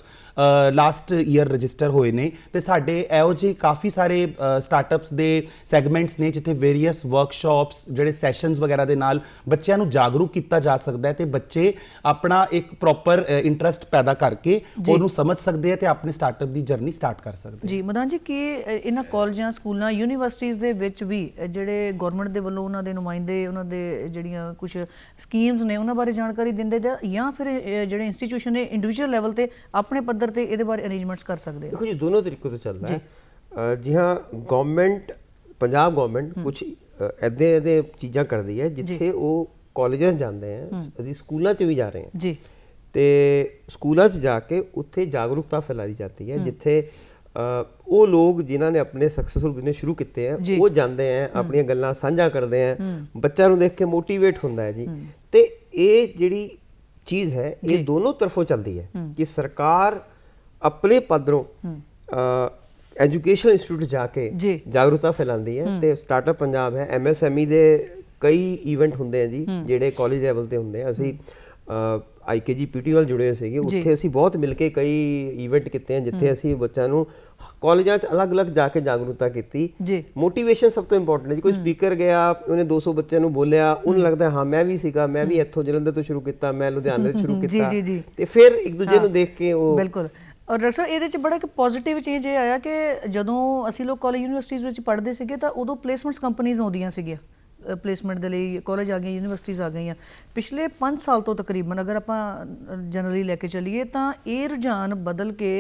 last year register ਹੋਏ ਨੇ ਤੇ ਸਾਡੇ ਇਹੋ ਜਿਹੇ ਕਾਫੀ ਸਾਰੇ ਸਟਾਰਟਅਪਸ ਦੇ ਸੈਗਮੈਂਟਸ ਨੇ ਜਿੱਥੇ ਵੇਰੀਅਸ ਵਰਕਸ਼ਾਪਸ ਜਿਹੜੇ ਸੈਸ਼ਨਸ ਵਗੈਰਾ ਦੇ ਨਾਲ ਬੱਚਿਆਂ ਨੂੰ ਜਾਗਰੂਕ ਕੀਤਾ ਜਾ ਸਕਦਾ ਹੈ ਤੇ ਬੱਚੇ ਆਪਣਾ ਇੱਕ ਪ੍ਰੋਪਰ ਇੰਟਰਸਟ ਪੈਦਾ ਕਰਕੇ ਉਹਨੂੰ ਸਮਝ ਸਕਦੇ ਆ ਤੇ ਆਪਣੇ ਸਟਾਰਟਅਪ ਦੀ ਜਰਨੀ ਸਟਾਰਟ ਕਰ ਸਕਦੇ ਜੀ ਮਦਾਨ ਜੀ ਕੀ ਇਹਨਾਂ ਕਾਲਜਾਂ ਸਕੂਲਾਂ ਯੂਨੀਵਰਸਿਟੀਜ਼ ਦੇ ਵਿੱਚ ਵੀ ਜਿਹੜੇ ਗਵਰਨਮੈਂਟ ਦੇ ਵੱਲੋਂ ਉਹਨਾਂ ਦੇ ਨੁਮਾਇੰਦੇ ਉਹਨਾਂ ਦੇ ਜਿਹੜੀਆਂ ਕੁਝ ਸਕੀਮਸ ਨੇ ਉਹਨਾਂ ਬਾਰੇ ਜਾਣਕਾਰੀ ਦਿੰਦੇ ਜਾਂ ਫਿਰ ਜਿਹੜੇ ਇੰਸਟੀਟਿਊਸ਼ਨ ਨੇ ਇੰਡੀਵਿਜੂਅਲ ਲੈਵਲ ਤੇ ਆਪਣੇ ਪੱਧਰ ਤੇ ਇਹਦੇ ਬਾਰੇ ਅਰੇਂਜਮੈਂਟਸ ਕਰ ਸਕਦੇ ਆ। ਦੇਖੋ ਜੀ ਦੋਨੋਂ ਤਰੀਕੇ ਤੋਂ ਚੱਲਦਾ ਹੈ। ਜੀ। ਹਾਂ ਗਵਰਨਮੈਂਟ ਪੰਜਾਬ ਗਵਰਨਮੈਂਟ ਕੁਝ ਐਦੇ ਐਦੇ ਚੀਜ਼ਾਂ ਕਰਦੀ ਹੈ ਜਿੱਥੇ ਉਹ ਕਾਲਜਸ ਜਾਂਦੇ ਆ ਅਸੀਂ ਸਕੂਲਾਂ 'ਚ ਵੀ ਜਾ ਰਹੇ ਹਾਂ। ਜੀ। ਤੇ ਸਕੂਲਾਂ 'ਚ ਜਾ ਕੇ ਉੱਥੇ ਜਾਗਰੂਕਤਾ ਫੈਲਾਈ ਜਾਂਦੀ ਹੈ ਜਿੱਥੇ ਉਹ ਲੋਕ ਜਿਨ੍ਹਾਂ ਨੇ ਆਪਣੇ ਸਕਸੈਸਫੁਲ ਬਿਜ਼ਨਸ ਸ਼ੁਰੂ ਕੀਤੇ ਆ। ਉਹ ਜਾਂਦੇ ਆ ਆਪਣੀਆਂ ਗੱਲਾਂ ਸਾਂਝਾ ਕਰਦੇ ਆ ਬੱਚਿਆਂ ਨੂੰ ਦੇਖ ਕੇ ਮੋਟੀਵੇਟ ਹੁੰਦਾ ਹੈ ਜੀ। ਤੇ ਇਹ ਜਿਹੜੀ ਚੀਜ਼ ਹੈ। ਇਹ ਦੋਨੋਂ ਤਰਫੋਂ ਚੱਲਦੀ ਹੈ ਕਿ ਸਰਕਾਰ ਆਪਣੇ ਪੱਧਰੋਂ ਐਜੂਕੇਸ਼ਨ ਇੰਸਟੀਚਿਊਟ ਜਾ ਕੇ। ਜਾਗਰੂਕਤਾ ਫੈਲਾਉਂਦੀ ਹੈ ਤੇ ਸਟਾਰਟਅਪ ਪੰਜਾਬ ਹੈ ਐਮਐਸਐਮਈ ਦੇ ਕਈ ਇਵੈਂਟ ਹੁੰਦੇ ਆ ਜੀ ਜਿਹੜੇ ਕਾਲਜ ਲੈਵਲ ਤੇ ਹੁੰਦੇ ਆ ਅਸੀਂ ਆਈਕੇਜੀ ਪੀਟੀ ਨਾਲ ਜੁੜੇ ਹੋਏ ਸੀਗੇ। ਉੱਥੇ ਅਸੀਂ ਬਹੁਤ ਮਿਲ ਕੇ ਕਈ ਇਵੈਂਟ ਕੀਤੇ ਆ ਜਿੱਥੇ ਅਸੀਂ ਬੱਚਿਆਂ ਨੂੰ ਕਾਲਜਾਂ 'ਚ ਅਲੱਗ-ਅਲੱਗ ਜਾ ਕੇ ਜਾਗਰੂਕਤਾ ਕੀਤੀ। ਜੀ। ਮੋਟੀਵੇਸ਼ਨ ਸਭ ਤੋਂ ਇੰਪੋਰਟੈਂਟ ਹੈ ਜੀ। ਕੋਈ ਸਪੀਕਰ ਗਿਆ ਉਹਨੇ 200 ਬੱਚਿਆਂ ਨੂੰ ਬੋਲਿਆ ਉਹਨੂੰ ਲੱਗਦਾ ਹਾਂ ਮੈਂ ਵੀ ਸੀਗਾ ਮੈਂ ਵੀ ਇੱਥੋਂ ਜਲੰਧਰ ਤੋਂ ਸ਼ੁਰੂ ਕੀਤਾ ਮੈਂ ਲੁਧਿਆਣੇ ਤੋਂ ਸ਼ੁਰੂ ਕੀਤਾ। ਤੇ ਫਿਰ ਇੱਕ ਦੂਜੇ ਨੂੰ ਦੇਖ ਕੇ ਉਹ ਬਿਲਕੁਲ। ਔਰ ਡਾਕਟਰ ਸਾਹਿਬ ਇਹਦੇ ਚ ਬੜਾ ਇੱਕ ਪੋਜ਼ਿਟਿਵ ਚੇਂਜ ਇਹ ਆਇਆ ਕਿ ਜਦੋਂ ਅਸੀਂ ਲੋਕ ਕਾਲਜ ਯੂਨੀਵਰਸਿਟੀਜ਼ ਵਿੱਚ ਪੜ੍ਹਦੇ ਸੀਗੇ ਤਾਂ ਉਦੋਂ ਪਲੇਸਮੈਂਟਸ ਕੰਪਨੀਆਂ ਆਉਂਦੀਆਂ ਸੀਗੀਆਂ। ਪਲੇਸਮੈਂਟ ਦੇ ਲਈ ਕਾਲਜ ਆ ਗਈਆਂ ਯੂਨੀਵਰਸਿਟੀਜ਼ ਆ ਗਈਆਂ। ਪਿਛਲੇ 5 ਸਾਲ ਤੋਂ ਤਕਰੀਬਨ ਅਗਰ ਆਪਾਂ ਜਨਰਲੀ ਲੈ ਕੇ ਚੱਲੀਏ ਤਾਂ ਇਹ ਰੁਝਾਨ ਬਦਲ ਕੇ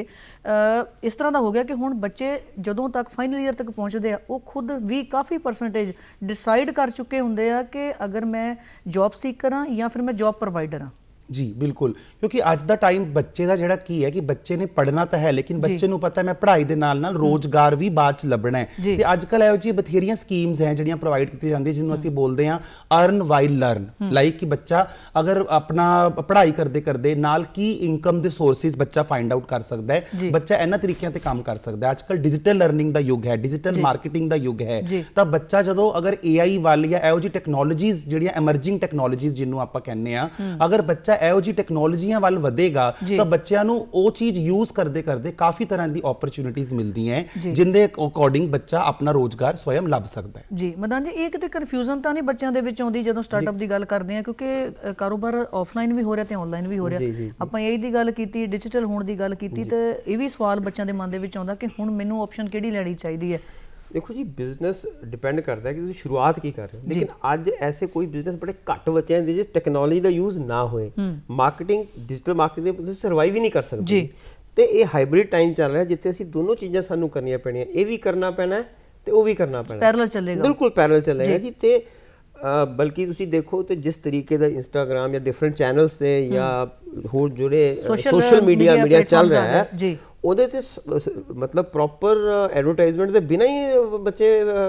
ਇਸ ਤਰ੍ਹਾਂ ਦਾ ਹੋ ਗਿਆ ਕਿ ਹੁਣ ਬੱਚੇ ਜਦੋਂ ਤੱਕ ਫਾਈਨਲ ਈਅਰ ਤੱਕ ਪਹੁੰਚਦੇ ਆ, ਉਹ ਖੁਦ ਵੀ ਕਾਫੀ ਪਰਸੈਂਟੇਜ ਡਿਸਾਈਡ ਕਰ ਚੁੱਕੇ ਹੁੰਦੇ ਆ ਕਿ ਅਗਰ ਮੈਂ ਜੌਬ ਸੀਕ ਕਰਾਂ ਜਾਂ ਫਿਰ ਮੈਂ ਜੌਬ ਪ੍ਰੋਵਾਈਡਰ ਹਾਂ। ਜੀ ਬਿਲਕੁਲ। ਕਿਉਂਕਿ ਅੱਜ ਦਾ ਟਾਈਮ ਬੱਚੇ ਦਾ ਜਿਹੜਾ ਕੀ ਹੈ ਕਿ ਬੱਚੇ ਨੇ ਪੜ੍ਹਨਾ ਤਾਂ ਹੈ ਲੇਕਿਨ ਬੱਚੇ ਨੂੰ ਪਤਾ ਹੈ ਮੈਂ ਪੜ੍ਹਾਈ ਦੇ ਨਾਲ ਨਾਲ ਰੋਜ਼ਗਾਰ ਵੀ ਬਾਅਦ ਚ ਲੱਭਣਾ ਹੈ। ਜੀ। ਤੇ ਅੱਜ ਕੱਲ ਇਹੋ ਜਿਹੀ ਬਥੇਰੀਆਂ ਸਕੀਮਸ ਹੈ ਜਿਹੜੀਆਂ ਪ੍ਰੋਵਾਈਡ ਕੀਤੀਆਂ ਜਾਂਦੀਆਂ ਜਿਹਨੂੰ ਅਸੀਂ ਬੋਲਦੇ ਹਾਂ ਅਰਨ ਵਾਈਲ ਲਰਨ ਲਾਈਕ ਕਿ ਬੱਚਾ ਅਗਰ ਆਪਣਾ ਪੜ੍ਹਾਈ ਕਰਦੇ ਕਰਦੇ ਨਾਲ ਕੀ ਇਨਕਮ ਦੇ ਸੋਰਸਿਸ ਬੱਚਾ ਫਾਈਂਡ ਆਊਟ ਕਰ ਸਕਦਾ ਜੀ। ਹੈ ਬੱਚਾ ਇਹਨਾਂ ਤਰੀਕਿਆਂ ਤੇ ਕੰਮ ਕਰ ਸਕਦਾ ਹੈ। ਅੱਜ ਕੱਲ ਡਿਜੀਟਲ ਲਰਨਿੰਗ ਦਾ ਯੁੱਗ ਹੈ ਡਿਜੀਟਲ ਮਾਰਕੀਟਿੰਗ ਦਾ ਯੁੱਗ ਹੈ। ਜੀ। ਤਾਂ ਬੱਚਾ ਜਦੋਂ ਅਗਰ AI ਵੱਲ ਜਾਂ ਇਹੋ ਜਿਹੀ ਟੈਕਨੋਲੋਜੀਜ਼ ਜਿਹੜੀਆਂ ਐਮਰਜਿੰਗ ਟੈਕਨੋਲੋਜੀਜ਼ ਜਿਹਨੂੰ ਆਪਾਂ ਕਹਿੰਦੇ ਆ ਅਗਰ ਬੱਚਾ ਬੱਚਾ ਇਹੋ ਜੀ ਟੈਕਨੋਲੋਜੀਆਂ ਵੱਲ ਵਧੇਗਾ ਤਾਂ ਬੱਚਿਆਂ ਨੂੰ ਉਹ ਚੀਜ਼ ਯੂਜ਼ ਕਰਦੇ ਕਰਦੇ ਕਾਫੀ ਤਰ੍ਹਾਂ ਦੀ ਓਪਰਚ्युनिटीज ਮਿਲਦੀਆਂ ਜਿੰਦੇ ਅਕੋਰਡਿੰਗ ਬੱਚਾ ਆਪਣਾ ਰੋਜ਼ਗਾਰ ਸਵയം ਲੱਭ ਸਕਦਾ ਹੈ ਜੀ ਮਦਨ ਜੀ ਇਹ ਕਿਤੇ ਕਨਫਿਊਜ਼ਨ ਤਾਂ ਨਹੀਂ ਬੱਚਿਆਂ ਦੇ ਵਿੱਚ ਆਉਂਦੀ ਜਦੋਂ ਸਟਾਰਟਅਪ ਦੀ ਗੱਲ ਕਰਦੇ ਆ? ਕਿਉਂਕਿ ਕਾਰੋਬਾਰ ਆਫਲਾਈਨ ਵੀ ਹੋ ਰਿਹਾ ਤੇ ਆਨਲਾਈਨ ਵੀ ਹੋ ਰਿਹਾ। ਆਪਾਂ ਇਹ ਦੀ ਗੱਲ ਕੀਤੀ ਡਿਜੀਟਲ ਹੋਣ ਦੀ ਗੱਲ ਕੀਤੀ ਤੇ ਇਹ ਵੀ ਸਵਾਲ ਬੱਚਿਆਂ ਦੇ ਮਨ ਦੇ ਵਿੱਚ ਆਉਂਦਾ ਕਿ ਹੁਣ ਮੈਨੂੰ ਆਪਸ਼ਨ ਕਿਹੜੀ ਲੈਣੀ ਚਾਹੀਦੀ ਹੈ ਦੇਖੋ ਜੀ ਬਿਜ਼ਨਸ ਡਿਪੈਂਡ ਕਰਦਾ ਹੈ ਕਿ ਤੁਸੀਂ ਸ਼ੁਰੂਆਤ ਕੀ ਕਰ ਰਹੇ ਹੋ। ਲੇਕਿਨ ਅੱਜ ਐਸੇ ਕੋਈ ਬਿਜ਼ਨਸ ਬੜੇ ਘੱਟ ਬੱਚੇ ਹਨ ਜਿਹਦੇ ਟੈਕਨੋਲੋਜੀ ਦਾ ਯੂਜ਼ ਨਾ ਹੋਏ। ਮਾਰਕੀਟਿੰਗ ਡਿਜੀਟਲ ਮਾਰਕੀਟਿੰਗ ਦੇ ਤੁਸੀਂ ਸਰਵਾਈਵ ਹੀ ਨਹੀਂ ਕਰ ਸਕਦੇ। ਜੀ। ਤੇ ਇਹ ਹਾਈਬ੍ਰਿਡ ਟਾਈਮ ਚੱਲ ਰਿਹਾ ਜਿੱਥੇ ਅਸੀਂ ਦੋਨੋਂ ਚੀਜ਼ਾਂ ਸਾਨੂੰ ਕਰਨੀਆਂ ਪੈਣੀਆਂ। ਇਹ ਵੀ ਕਰਨਾ ਪੈਣਾ ਹੈ ਤੇ ਉਹ ਵੀ ਕਰਨਾ ਪੈਣਾ। Parallel ਚੱਲੇਗਾ। ਬਿਲਕੁਲ ਪੈਰਲ ਚੱਲੇਗਾ ਜੀ। ਤੇ ਬਲਕਿ ਤੁਸੀਂ ਦੇਖੋ ਤੇ ਜਿਸ ਤਰੀਕੇ ਦਾ ਇੰਸਟਾਗ੍ਰam ਜਾਂ ਡਿਫਰੈਂਟ ਚੈਨਲਸ ਤੇ ਜਾਂ ਹੋਰ Social ਸੋਸ਼ਲ ਮੀਡੀਆ ਮੀਡੀਆ ਚੱਲ ਰਿਹਾ ਹੈ ਜੀ। ਉਹਦੇ ਤੇ ਮਤਲਬ ਪ੍ਰੋਪਰ ਐਡਵਰਟਾਈਜ਼ਮੈਂਟ ਦੇ ਬਿਨਾਂ ਹੀ ਬੱਚੇ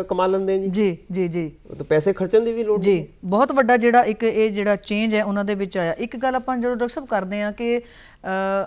ਕਮਾ ਲੈਂਦੇ ਜੀ? ਜੀ ਜੀ ਜੀ। ਉਹ ਤਾਂ ਪੈਸੇ ਖਰਚਣ ਦੀ ਵੀ ਲੋੜ ਜੀ ਬਹੁਤ ਵੱਡਾ ਜਿਹੜਾ ਇੱਕ ਇਹ ਜਿਹੜਾ ਚੇਂਜ ਹੈ ਉਹਨਾਂ ਦੇ ਵਿੱਚ ਆਇਆ। ਇੱਕ ਗੱਲ ਆਪਾਂ ਜਦੋਂ ਡਾਕਟਰ ਸਾਹਿਬ ਕਰਦੇ ਆ ਕਿ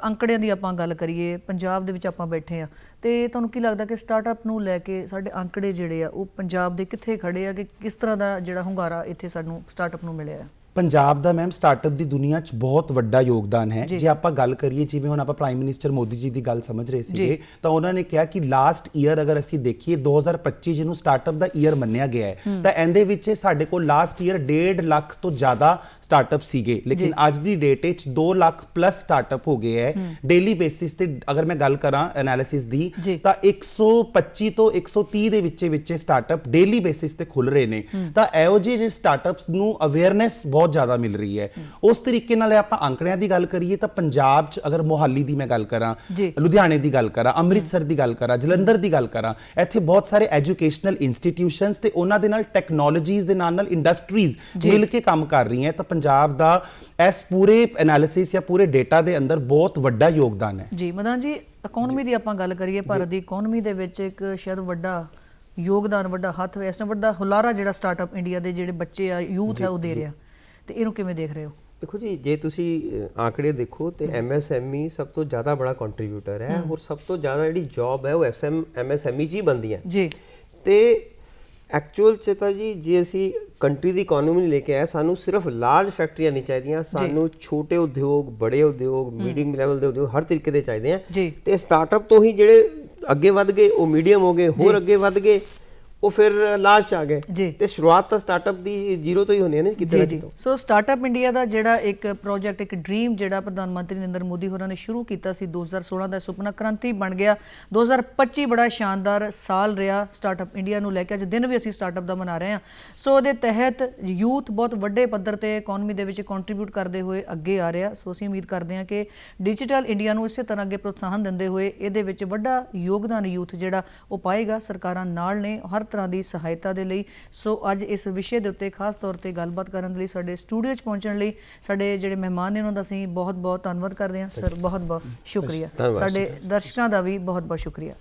ਅੰਕੜਿਆਂ ਦੀ ਆਪਾਂ ਗੱਲ ਕਰੀਏ ਪੰਜਾਬ ਦੇ ਵਿੱਚ ਆਪਾਂ ਬੈਠੇ ਆ ਤੇ ਤੁਹਾਨੂੰ ਕੀ ਲੱਗਦਾ ਕਿ ਸਟਾਰਟਅਪ ਨੂੰ ਲੈ ਕੇ ਸਾਡੇ ਅੰਕੜੇ ਜਿਹੜੇ ਆ ਉਹ ਪੰਜਾਬ ਦੇ ਕਿੱਥੇ ਖੜੇ ਆ ਕਿ ਕਿਸ ਤਰ੍ਹਾਂ ਦਾ ਜਿਹੜਾ ਹੁੰਗਾਰਾ ਇੱਥੇ ਸਾਨੂੰ ਸਟਾਰਟਅਪ ਨੂੰ ਮਿਲਿਆ ਹੈ? ਪੰਜਾਬ ਦਾ ਮੈਮ ਸਟਾਰਟਅਪ ਦੀ ਦੁਨੀਆ 'ਚ ਬਹੁਤ ਵੱਡਾ ਯੋਗਦਾਨ ਹੈ। ਜੀ। ਆਪਾਂ ਗੱਲ ਕਰੀਏ ਜਿਵੇਂ ਹੁਣ ਆਪਾਂ ਪ੍ਰਾਈਮ ਮਿਨਿਸਟਰ ਮੋਦੀ ਜੀ ਦੀ ਗੱਲ ਸਮਝ ਰਹੇ। ਸੀਗੇ ਤਾਂ ਉਹਨਾਂ ਨੇ ਕਿਹਾ ਕਿ ਲਾਸਟ ਈਅਰ ਅਗਰ ਅਸੀਂ ਦੇਖੀਏ 2025 ਜਿਹਨੂੰ ਸਟਾਰਟਅਪ ਦਾ ਈਅਰ ਮੰਨਿਆ ਗਿਆ ਹੈ ਤਾਂ ਇਹਦੇ ਵਿੱਚ ਸਾਡੇ ਕੋਲ ਲਾਸਟ ਈਅਰ 1.5 ਲੱਖ ਤੋਂ ਜ਼ਿਆਦਾ ਸਟਾਰਟਅਪ ਸੀਗੇ। ਲੇਕਿਨ ਅੱਜ ਦੀ ਡੇਟ ਵਿੱਚ 2 ਲੱਖ ਪਲੱਸ ਸਟਾਰਟਅਪ ਹੋ ਗਏ ਹੈ। ਡੇਲੀ ਬੇਸਿਸ ਤੇ ਅਗਰ ਮੈਂ ਗੱਲ ਕਰਾਂ ਐਨਾਲਿਸਿਸ ਦੀ। ਤਾਂ 125 ਤੋਂ 130 ਦੇ ਵਿੱਚ ਵਿੱਚ ਸਟਾਰਟਅਪ ਡੇਲੀ ਬੇਸਿਸ ਤੇ ਖੁੱਲ ਰਹੇ ਨੇ। ਤਾਂ ਇਹੋ ਜਿਹੇ ਜਿਹੜੇ ਸਟਾਰਟਅਪਸ ਨੂੰ ਅਵੇਅਰਨੈਸ ਬਹੁਤ ਜ਼ਿਆਦਾ ਮਿਲ ਰਹੀ ਹੈ। ਉਸ ਤਰੀਕੇ ਨਾਲ ਆਪਾਂ ਅੰਕੜਿਆਂ ਦੀ ਗੱਲ ਕਰੀਏ ਤਾਂ ਪੰਜਾਬ 'ਚ ਅਗਰ ਮੋਹਾਲੀ ਦੀ ਮੈਂ ਗੱਲ ਕਰਾਂ। ਲੁਧਿਆਣੇ ਦੀ ਗੱਲ ਕਰਾਂ ਅੰਮ੍ਰਿਤਸਰ ਦੀ ਗੱਲ ਕਰਾਂ ਜਲੰਧਰ ਦੀ ਗੱਲ ਕਰਾਂ ਇੱਥੇ ਬਹੁਤ ਸਾਰੇ ਐਜੂਕੇਸ਼ਨਲ ਇੰਸਟੀਟਿਊਸ਼ਨਸ ਤੇ ਉਹਨਾਂ ਦੇ ਨਾਲ ਟੈਕਨੋਲੋਜੀਜ਼ ਦੇ ਨਾਲ ਨਾਲ ਇੰਡਸਟਰੀਜ਼। ਮਿਲ ਕੇ ਕੰਮ ਕਰ ਰਹੀਆਂ ਤਾਂ ਪੰਜਾਬ ਦਾ ਇਸ ਪੂਰੇ ਐਨਾਲਿਸਿਸ ਜਾਂ ਪੂਰੇ ਡੇਟਾ ਦੇ ਅੰਦਰ ਬਹੁਤ ਵੱਡਾ ਯੋਗਦਾਨ ਹੈ। ਜੀ ਮਦਾਨ ਜੀ ਇਕਨੋਮੀ ਦੀ ਆਪਾਂ ਗੱਲ ਕਰੀਏ ਭਾਰਤ ਦੀ ਇਕਨੋਮੀ ਦੇ ਵਿੱਚ ਇੱਕ ਸ਼ਾਇਦ ਵੱਡਾ ਯੋਗਦਾਨ ਵੱਡਾ ਹੱਥ ਇਸ ਨਾਲ ਵੱਡਾ ਹੁਲਾਰਾ ਜਿਹੜਾ ਸਟਾਰਟਅਪ ਇੰਡੀਆ ਦੇ ਜਿਹੜੇ ਬੱਚੇ ਆ ਯੂਥ ਹੈ ਉਹ ਦੇ ਰਿਹਾ। ਤੇ ਇਹਨੂੰ ਕਿਵੇਂ ਦੇਖ ਰਹੇ ਹੋ? ਦੇਖੋ ਜੀ ਜੇ ਤੁਸੀਂ ਆંકੜੇ ਦੇਖੋ ਤੇ ਐਮਐਸਐਮਈ ਸਭ ਤੋਂ ਜ਼ਿਆਦਾ ਬੜਾ ਕੰਟਰੀਬਿਊਟਰ ਹੈ ਔਰ ਸਭ ਤੋਂ ਜ਼ਿਆਦਾ ਜਿਹੜੀ ਜੌਬ ਹੈ ਉਹ ਐਸਐਮ ਐਮਐਸਐਮਈ 'ਚ ਹੀ ਬਣਦੀਆਂ ਜੀ। ਤੇ ਐਕਚੁਅਲ ਚ ਤਾਂ ਜੀ ਜੇ ਅਸੀਂ ਕੰਟਰੀ ਦੀ ਇਕਨੋਮੀ ਨੂੰ ਲੈ ਕੇ ਆਏ ਸਾਨੂੰ ਸਿਰਫ ਲਾਰਜ ਫੈਕਟਰੀਆਂ ਨਹੀਂ ਚਾਹੀਦੀਆਂ ਸਾਨੂੰ ਛੋਟੇ ਉਦਯੋਗ ਬੜੇ ਉਦਯੋਗ ਮੀਡੀਅਮ ਲੈਵਲ ਦੇ ਉਦਯੋਗ ਹਰ ਤਰੀਕੇ ਦੇ ਚਾਹੀਦੇ ਆ। ਜੀ। ਤੇ ਸਟਾਰਟਅਪ ਤੋਂ ਹੀ ਜਿਹੜੇ ਅੱਗੇ ਵੱਧ ਗਏ ਉਹ ਮੀਡੀਅਮ ਹੋ ਗਏ ਹੋਰ ਅੱਗੇ ਵੱਧ ਗਏ ਉਹ ਫਿਰ ਚ ਆ। ਗਏ। ਤੇ ਸ਼ੁਰੂਆਤ ਤਾਂ ਸਟਾਰਟਅਪ ਦੀ ਜ਼ੀਰੋ ਤੋਂ ਹੀ ਹੋਣੀ ਹੈ ਨਾ ਕਿਤੇ ਜੀ ਨਾ ਕਿਤੋਂ। ਸੋ ਸਟਾਰਟਅਪ ਇੰਡੀਆ ਦਾ ਜਿਹੜਾ ਇੱਕ ਪ੍ਰੋਜੈਕਟ ਇੱਕ ਡ੍ਰੀਮ ਜਿਹੜਾ ਪ੍ਰਧਾਨ ਮੰਤਰੀ ਨਰਿੰਦਰ ਮੋਦੀ ਹੋਰਾਂ ਨੇ ਸ਼ੁਰੂ ਕੀਤਾ ਸੀ 2016 ਦਾ ਸੁਪਨਾ ਕ੍ਰਾਂਤੀ ਬਣ ਗਿਆ। 2025 ਬੜਾ ਸ਼ਾਨਦਾਰ ਸਾਲ ਰਿਹਾ ਸਟਾਰਟਅਪ ਇੰਡੀਆ ਨੂੰ ਲੈ ਕੇ। ਅੱਜ ਦਿਨ ਵੀ ਅਸੀਂ ਸਟਾਰਟਅਪ ਦਾ ਮਨਾ ਰਹੇ ਹਾਂ। ਸੋ ਉਹਦੇ ਤਹਿਤ ਯੂਥ ਬਹੁਤ ਵੱਡੇ ਪੱਧਰ ਤੇ ਇਕਨੋਮੀ ਦੇ ਵਿੱਚ ਕੰਟਰੀਬਿਊਟ ਕਰਦੇ ਹੋਏ ਅੱਗੇ ਆ ਰਿਹਾ। ਸੋ ਅਸੀਂ ਉਮੀਦ ਕਰਦੇ ਹਾਂ ਕਿ ਡਿਜੀਟਲ ਇੰਡੀਆ ਨੂੰ ਇਸੇ ਤਰ੍ਹਾਂ ਅੱਗੇ ਪ੍ਰੋਤਸਾਹਨ ਦਿੰਦੇ ਹੋਏ ਇਹਦੇ ਵਿੱਚ ਵੱਡਾ ਯੋਗਦਾਨ ਯੂਥ ਜਿਹੜਾ ਉਹ ਪਾਏਗਾ। ਸਰਕਾਰਾਂ ਨਾਲ ਨੇ ਹਰ ਤਰ੍ਹਾਂ ਦੀ ਸਹਾਇਤਾ ਦੇ ਲਈ। ਸੋ ਅੱਜ ਇਸ ਵਿਸ਼ੇ ਦੇ ਉੱਤੇ ਖਾਸ ਤੌਰ ਤੇ ਗੱਲਬਾਤ ਕਰਨ ਦੇ ਲਈ ਸਾਡੇ ਸਟੂਡੀਓ 'ਚ ਪਹੁੰਚਣ ਲਈ ਸਾਡੇ ਜਿਹੜੇ ਮਹਿਮਾਨ ਨੇ ਉਹਨਾਂ ਦਾ ਅਸੀਂ ਬਹੁਤ ਬਹੁਤ ਧੰਨਵਾਦ ਕਰਦੇ ਹਾਂ। ਸਰ ਬਹੁਤ ਬਹੁਤ ਸ਼ੁਕਰੀਆ। ਸਾਡੇ ਦਰਸ਼ਕਾਂ ਦਾ ਵੀ ਬਹੁਤ ਬਹੁਤ ਸ਼ੁਕਰੀਆ।